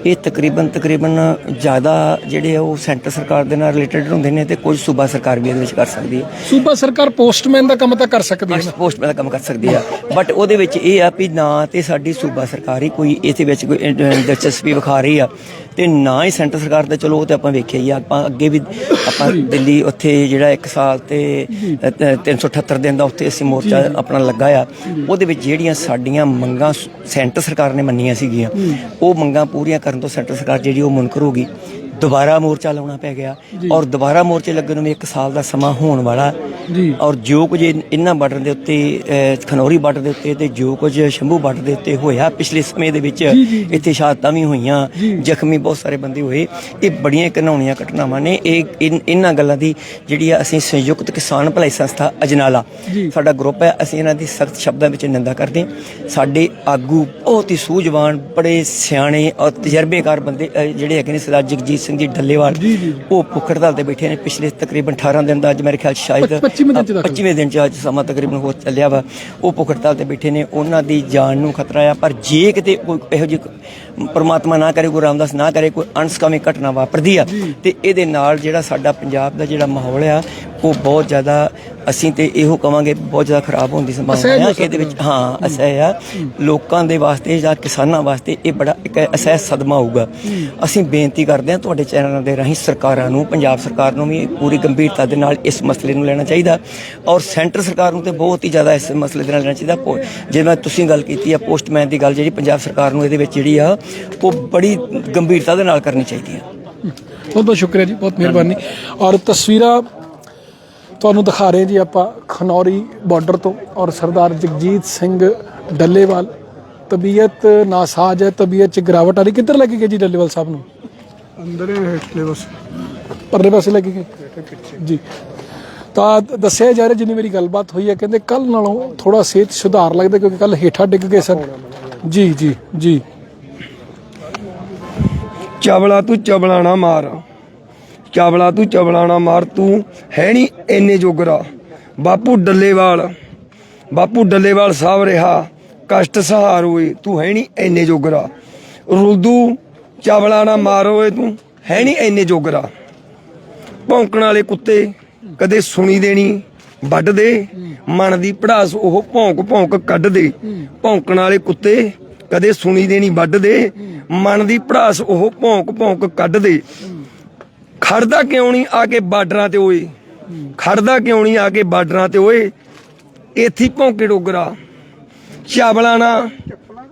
ਇਹ ਤਕਰੀਬਨ ਤਕਰੀਬਨ ਜ਼ਿਆਦਾ ਜਿਹੜੇ ਆ ਉਹ ਸੈਂਟਰ ਸਰਕਾਰ ਦੇ ਨਾਲ ਰਿਲੇਟਡ ਹੁੰਦੇ ਨੇ ਤੇ ਕੁਝ ਸੂਬਾ ਸਰਕਾਰ ਵੀ ਇਹਦੇ ਵਿੱਚ ਕਰ ਸਕਦੀ ਹੈ। ਸੂਬਾ ਸਰਕਾਰ ਪੋਸਟਮੈਨ ਦਾ ਕੰਮ ਤਾਂ ਕਰ ਸਕਦੀ ਹੈ ਨਾ। ਪੋਸਟ ਦਾ ਕੰਮ ਕਰ ਸਕਦੀ ਆ। ਬਟ ਉਹਦੇ ਵਿੱਚ ਇਹ ਆ ਵੀ ਨਾ ਤੇ ਸਾਡੀ ਸੂਬਾ ਸਰਕਾਰ ਹੀ ਕੋਈ ਇਹਦੇ ਵਿੱਚ ਕੋਈ ਦਿਲਚਸਪੀ ਵਿਖਾ ਰਹੀ ਆ। ਤੇ ਨਾ ਹੀ ਸੈਂਟਰ ਸਰਕਾਰ ਦਾ ਚਲੋ ਉਹ ਤੇ ਆਪਾਂ ਵੇਖਿਆ ਹੀ ਆ। ਆਪਾਂ ਅੱਗੇ ਵੀ ਆਪਾਂ ਦਿੱਲੀ ਉੱਥੇ ਜਿਹੜਾ 1 ਸਾਲ ਤੇ ਅ, ਤ- 378 ਦਿਨ ਦਾ ਉੱਥੇ ਅਸੀਂ ਮੋਰਚਾ ਆਪਣਾ ਲੱਗਾ ਆ। ਉਹਦੇ ਵਿੱਚ ਜਿਹੜੀਆਂ ਸਾਡੀਆਂ ਮੰਗਾਂ ਸੈਂਟਰ ਸਰਕਾਰ ਨੇ ਮੰਨੀਆਂ ਸੀਗੀਆਂ ਉਹ ਮੰਗਾਂ ਪੂਰੀਆਂ ਕਰਨ ਤੋਂ ਸੈਂਟਰ ਸਰਕਾਰ ਜਿਹੜੀ ਉਹ ਮੁਨਕਰ ਹੋ ਗਈ। ਦੁਬਾਰਾ ਮੋਰਚਾ ਲਾਉਣਾ ਪੈ ਗਿਆ ਔਰ ਦੁਬਾਰਾ ਮੋਰਚੇ ਲੱਗਣ ਨੂੰ ਵੀ 1 ਸਾਲ ਦਾ ਸਮਾਂ ਹੋਣ ਵਾਲਾ। ਜੀ। ਔਰ ਜੋ ਕੁਝ ਇਹਨਾਂ ਬਾਰਡਰ ਦੇ ਉੱਤੇ ਖਨੌਰੀ ਬਾਰਡਰ ਦੇ ਉੱਤੇ ਤੇ ਜੋ ਕੁਝ ਸ਼ੰਭੂ ਬਾਰਡਰ ਦੇ ਉੱਤੇ ਹੋਇਆ ਪਿਛਲੇ ਸਮੇਂ ਦੇ ਵਿੱਚ ਇੱਥੇ ਸ਼ਹਾਦਤਾਂ ਵੀ ਹੋਈਆਂ ਜ਼ਖਮੀ ਬਹੁਤ ਸਾਰੇ ਬੰਦੇ ਹੋਏ। ਇਹ ਬੜੀਆਂ ਘਿਨਾਉਣੀਆਂ ਘਟਨਾਵਾਂ ਨੇ। ਇਹ ਇਹਨਾਂ ਗੱਲਾਂ ਦੀ ਜਿਹੜੀ ਆ ਅਸੀਂ ਸੰਯੁਕਤ ਕਿਸਾਨ ਭਲਾਈ ਸੰਸਥਾ ਅਜਨਾਲਾ ਸਾਡਾ ਗਰੁੱਪ ਹੈ ਅਸੀਂ ਇਹਨਾਂ ਦੀ ਸਖਤ ਸ਼ਬਦਾਂ ਵਿੱਚ ਨਿੰਦਾ ਕਰਦੇ ਸਾਡੇ ਆਗੂ ਬਹੁਤ ਹੀ ਸੂਝਵਾਨ ਬੜੇ ਸਿਆਣੇ ਔਰ ਤਜਰਬੇਕਾਰ ਬੰਦੇ ਜਿਹੜੇ ਹੈਗੇ ਨੇ ਸਰਦਾਰ ਜਗਜੀਤ ਸਿੰਘ ਜੀ ਡੱਲੇਵਾਲ ਉਹ ਭੁੱਖ ਹੜਤਾਲ ਤੇ ਬੈਠੇ ਨੇ। ਪਿਛਲੇ ਤਕਰੀਬਨ 18 ਦਿਨ ਦਾ ਅੱਜ ਮੇਰੇ ਖਿਆਲ ਸ਼ਾਇਦ 25ਵੇਂ ਦਿਨ ਚ ਦਾਖਲ। 25ਵੇਂ ਦਿਨ ਚ ਅੱਜ ਸਮਾਂ ਤਕਰੀਬਨ ਹੋ ਚੱਲਿਆ ਵਾ। ਉਹ ਭੁੱਖ ਹੜਤਾਲ ਤੇ ਬੈਠੇ ਨੇ। ਉਹਨਾਂ ਦੀ ਜਾਨ ਨੂੰ ਖਤਰਾ ਆ। ਪਰ ਜੇ ਕਿਤੇ ਕੋਈ ਇਹੋ ਜਿਹੀ ਪਰਮਾਤਮਾ ਨਾ ਕਰੇ ਕੋਈ ਰਾਮਦਾਸ ਨਾ ਕਰੇ ਕੋਈ ਅਣਸਕਾਮੀ ਘਟਨਾ ਵਾਪਰਦੀ ਆ ਤੇ ਇਹਦੇ ਨਾਲ ਜਿਹੜਾ ਸਾਡਾ ਪੰਜਾਬ ਦਾ ਜਿਹੜਾ ਮਾਹੌਲ ਆ ਉਹ ਬਹੁਤ ਜ਼ਿਆਦਾ ਅਸੀਂ ਤੇ ਇਹੋ ਕਵਾਂਗੇ ਬਹੁਤ ਜ਼ਿਆਦਾ ਖਰਾਬ ਹੋਣ ਦੀ ਸੰਭਾਵਨਾ ਹੋ ਇਹਦੇ ਵਿੱਚ ਹਾਂ ਅਸਹਿ ਆ। ਲੋਕਾਂ ਦੇ ਵਾਸਤੇ ਜਾਂ ਕਿਸਾਨਾਂ ਵਾਸਤੇ ਇਹ ਬੜਾ ਇੱਕ ਅਸਹਿ ਸਦਮਾ ਹੋਊਗਾ। ਅਸੀਂ ਬੇਨਤੀ ਕਰਦੇ ਹਾਂ ਤੁਹਾਡੇ ਚੈਨਲਾਂ ਦੇ ਰਾਹੀਂ ਸਰਕਾਰਾਂ ਨੂੰ ਪੰਜਾਬ ਸਰਕਾਰ ਨੂੰ ਵੀ ਪੂਰੀ ਗੰਭੀਰਤਾ ਦੇ ਨਾਲ ਇਸ ਮਸਲੇ ਨੂੰ ਲੈਣਾ ਚਾਹੀਦਾ ਔਰ ਸੈਂਟਰ ਸਰਕਾਰ ਨੂੰ ਤੇ ਬਹੁਤ ਹੀ ਜ਼ਿਆਦਾ ਇਸ ਮਸਲੇ ਦੇ ਨਾਲ ਲੈਣਾ ਚਾਹੀਦਾ। ਜਿਵੇਂ ਤੁਸੀਂ ਗੱਲ ਕੀਤੀ ਆ ਪੋਸਟਮੈਨ ਦੀ ਗੱਲ ਜਿਹੜੀ ਪੰਜਾਬ ਸਰਕਾਰ ਨੂੰ ਇਹਦੇ ਵਿੱਚ ਜਿਹੜੀ ਆ ਉਹ ਬੜੀ ਗੰਭੀਰਤਾ ਦੇ ਨਾਲ ਕਰਨੀ ਚਾਹੀਦੀ ਆ। ਬਹੁਤ ਬਹੁਤ ਸ਼ੁਕਰੀਆ ਜੀ ਬਹੁਤ ਮਿਹਰਬਾਨੀ। ਔਰ ਤਸਵੀਰਾਂ ਤੁਹਾਨੂੰ ਦਿਖਾ ਰਹੇ ਜੀ ਆਪਾਂ ਖਨੌਰੀ ਬਾਰਡਰ ਤੋਂ ਔਰ ਸਰਦਾਰ ਜਗਜੀਤ ਸਿੰਘ ਡੱਲੇਵਾਲ। ਤਬੀਅਤ ਨਾਸਾਜ ਹੈ ਤਬੀਅਤ ਚ ਗਿਰਾਵਟ ਆ ਰਹੀ। ਕਿੱਧਰ ਲੈ ਕੇ ਗਏ ਜੀ ਡੱਲੇਵਾਲ ਸਾਹਿਬ ਨੂੰ? ਅੰਦਰ ਹੇਠਲੇ ਬਸ ਪਰਲੇ ਪਾਸੇ ਲੈ ਕੇ ਗਏ? ਜੀ। ਤਾਂ ਦੱਸਿਆ ਜਾ ਰਿਹਾ ਜਿੰਨੀ ਮੇਰੀ ਗੱਲਬਾਤ ਹੋਈ ਹੈ ਕਹਿੰਦੇ ਕੱਲ ਨਾਲੋਂ ਥੋੜਾ ਸਿਹਤ ਸੁਧਾਰ ਲੱਗਦਾ ਕਿਉਂਕਿ ਕੱਲ ਹੇਠਾਂ ਡਿੱਗ ਗਏ ਸਨ। ਜੀ ਜੀ ਜੀ। ਚਵਲਾ ਤੂੰ ਚਵਲਾ ਨਾ ਮਾਰ। ਚਵਲਾ ਤੂੰ ਚਵਲਾ ਨਾ ਮਾਰ, ਤੂੰ ਹੈ ਨਹੀਂ ਇੰਨੇ ਜੋਗਰਾ। ਬਾਪੂ ਡੱਲੇਵਾਲ ਬਾਪੂ ਡੱਲੇਵਾਲ ਸਾਹਿਬ ਰਿਹਾ, ਕਸ਼ਟ ਸਹਾਰ ਹੋਏ, ਤੂੰ ਹੈ ਨਹੀਂ ਇੰਨੇ ਜੋਗਰਾ। ਰੁਲਦੂ, ਚਵਲਾ ਨਾ ਮਾਰ ਓਏ ਤੂੰ, ਹੈ ਨਹੀਂ ਇੰਨੇ ਜੋਗਰਾ। ਭੌਂਕਣ ਵਾਲੇ ਕੁੱਤੇ ਕਦੇ ਸੁਣੀ ਦੇਣੀ, ਵੱਢ ਦੇ। ਮਨ ਦੀ ਪੜਾਸ ਉਹ ਭੌਂਕ ਭੌਂਕ ਕੱਢ ਦੇ। ਭੌਂਕਣ ਵਾਲੇ ਕੁੱਤੇ ਕਦੇ ਸੁਣੀ ਦੇਣੀ, ਵੱਢ ਦੇ। ਮਨ ਦੀ ਪੜਾਸ ਉਹ ਭੌਂਕ ਭੌਂਕ ਕੱਢ ਦੇ। ਖੜਦਾ ਕਿਉਂ ਨਹੀਂ ਆ ਕੇ ਬਾਰਡਰਾਂ ਤੇ ਓਏ? ਖੜਦਾ ਕਿਉਂ ਨਹੀਂ ਆ ਕੇ ਬਾਰਡਰਾਂ ਤੇ ਓਏ? ਇੱਥੇ ਭੌਂਕੇ ਡੋਗਰਾ। ਚਾਵਲਾ ਨਾ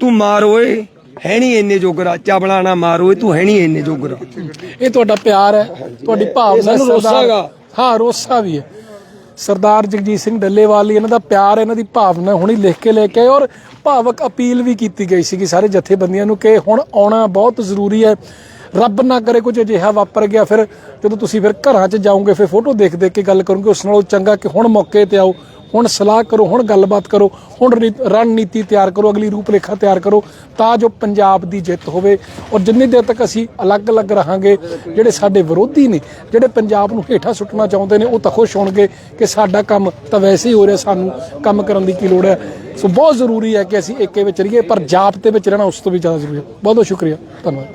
ਤੂੰ ਮਾਰ ਓਏ। ਹੈ ਨਹੀਂ ਇੰਨੇ ਜੋਗਰਾ। ਚਾਵਲਾ ਨਾ ਮਾਰ ਓਏ ਤੂੰ ਹੈ ਨਹੀਂ ਇੰਨੇ ਜੋਗਰਾ। ਇਹ ਤੁਹਾਡਾ ਪਿਆਰ ਹੈ ਤੁਹਾਡੀ ਭਾਵਨਾ ਸਾਨੂੰ ਰੋਸਾ ਸਰਦਾਰ- ਹੈਗਾ। ਹਾਂ ਰੋਸਾ ਵੀ ਹੈ। ਸਰਦਾਰ ਜਗਜੀਤ ਸਿੰਘ ਡੱਲੇਵਾਲ ਲਈ ਇਹਨਾਂ ਦਾ ਪਿਆਰ ਇਹਨਾਂ ਦੀ ਭਾਵਨਾ ਹੁਣੀ ਲਿਖ ਕੇ ਲੈ ਕੇ ਆਏ ਔਰ ਭਾਵਕ ਅਪੀਲ ਵੀ ਕੀਤੀ ਗਈ ਸੀਗੀ ਸਾਰੇ ਜਥੇਬੰਦੀਆਂ ਨੂੰ ਕਿ ਹੁਣ ਆਉਣਾ ਬਹੁਤ ਜ਼ਰੂਰੀ ਹੈ। ਰੱਬ ਨਾ ਕਰੇ ਕੁਝ ਅਜਿਹਾ ਵਾਪਰ ਗਿਆ। ਫਿਰ ਜਦੋਂ ਤੁਸੀਂ ਫਿਰ ਘਰਾਂ 'ਚ ਜਾਓਗੇ, ਫਿਰ ਫੋਟੋ ਦੇਖ ਦੇਖ ਕੇ ਗੱਲ ਕਰੋਗੇ, ਉਸ ਨਾਲੋਂ ਚੰਗਾ ਕਿ ਹੁਣ ਮੌਕੇ ਤੇ ਆਓ, ਹੁਣ ਸਲਾਹ ਕਰੋ, ਹੁਣ ਗੱਲਬਾਤ ਕਰੋ, ਹੁਣ ਰੀ- ਰਣਨੀਤੀ ਤਿਆਰ ਕਰੋ, ਅਗਲੀ ਰੂਪਰੇਖਾ ਤਿਆਰ ਕਰੋ, ਤਾਂ ਜੋ ਪੰਜਾਬ ਦੀ ਜਿੱਤ ਹੋਵੇ। ਔਰ ਜਿੰਨੀ ਦੇਰ ਤੱਕ ਅਸੀਂ ਅਲੱਗ-ਅਲੱਗ ਰਹਾਂਗੇ, ਜਿਹੜੇ ਸਾਡੇ ਵਿਰੋਧੀ ਨੇ, ਜਿਹੜੇ ਪੰਜਾਬ ਨੂੰ ਹੇਠਾਂ ਸੁੱਟਣਾ ਚਾਹੁੰਦੇ ਨੇ, ਉਹ ਤਾਂ ਖੁਸ਼ ਹੋਣਗੇ ਕਿ ਸਾਡਾ ਕੰਮ ਤਾਂ ਵੈਸੇ ਹੀ ਹੋ ਰਿਹਾ, ਸਾਨੂੰ ਕੰਮ ਕਰਨ ਦੀ ਕੀ ਲੋੜ ਹੈ। ਸੋ ਬਹੁਤ ਜ਼ਰੂਰੀ ਹੈ ਕਿ ਅਸੀਂ ਏਕੇ ਵਿੱਚ ਰਹੀਏ, ਪਰ ਜਾਪ ਦੇ ਵਿੱਚ ਰਹਿਣਾ ਉਸ ਤੋਂ ਵੀ ਜ਼ਿਆਦਾ ਜ਼ਰੂਰੀ ਹੈ। ਬਹੁਤ ਬਹੁਤ ਸ਼ੁਕਰੀਆ। ਧੰਨਵਾਦ।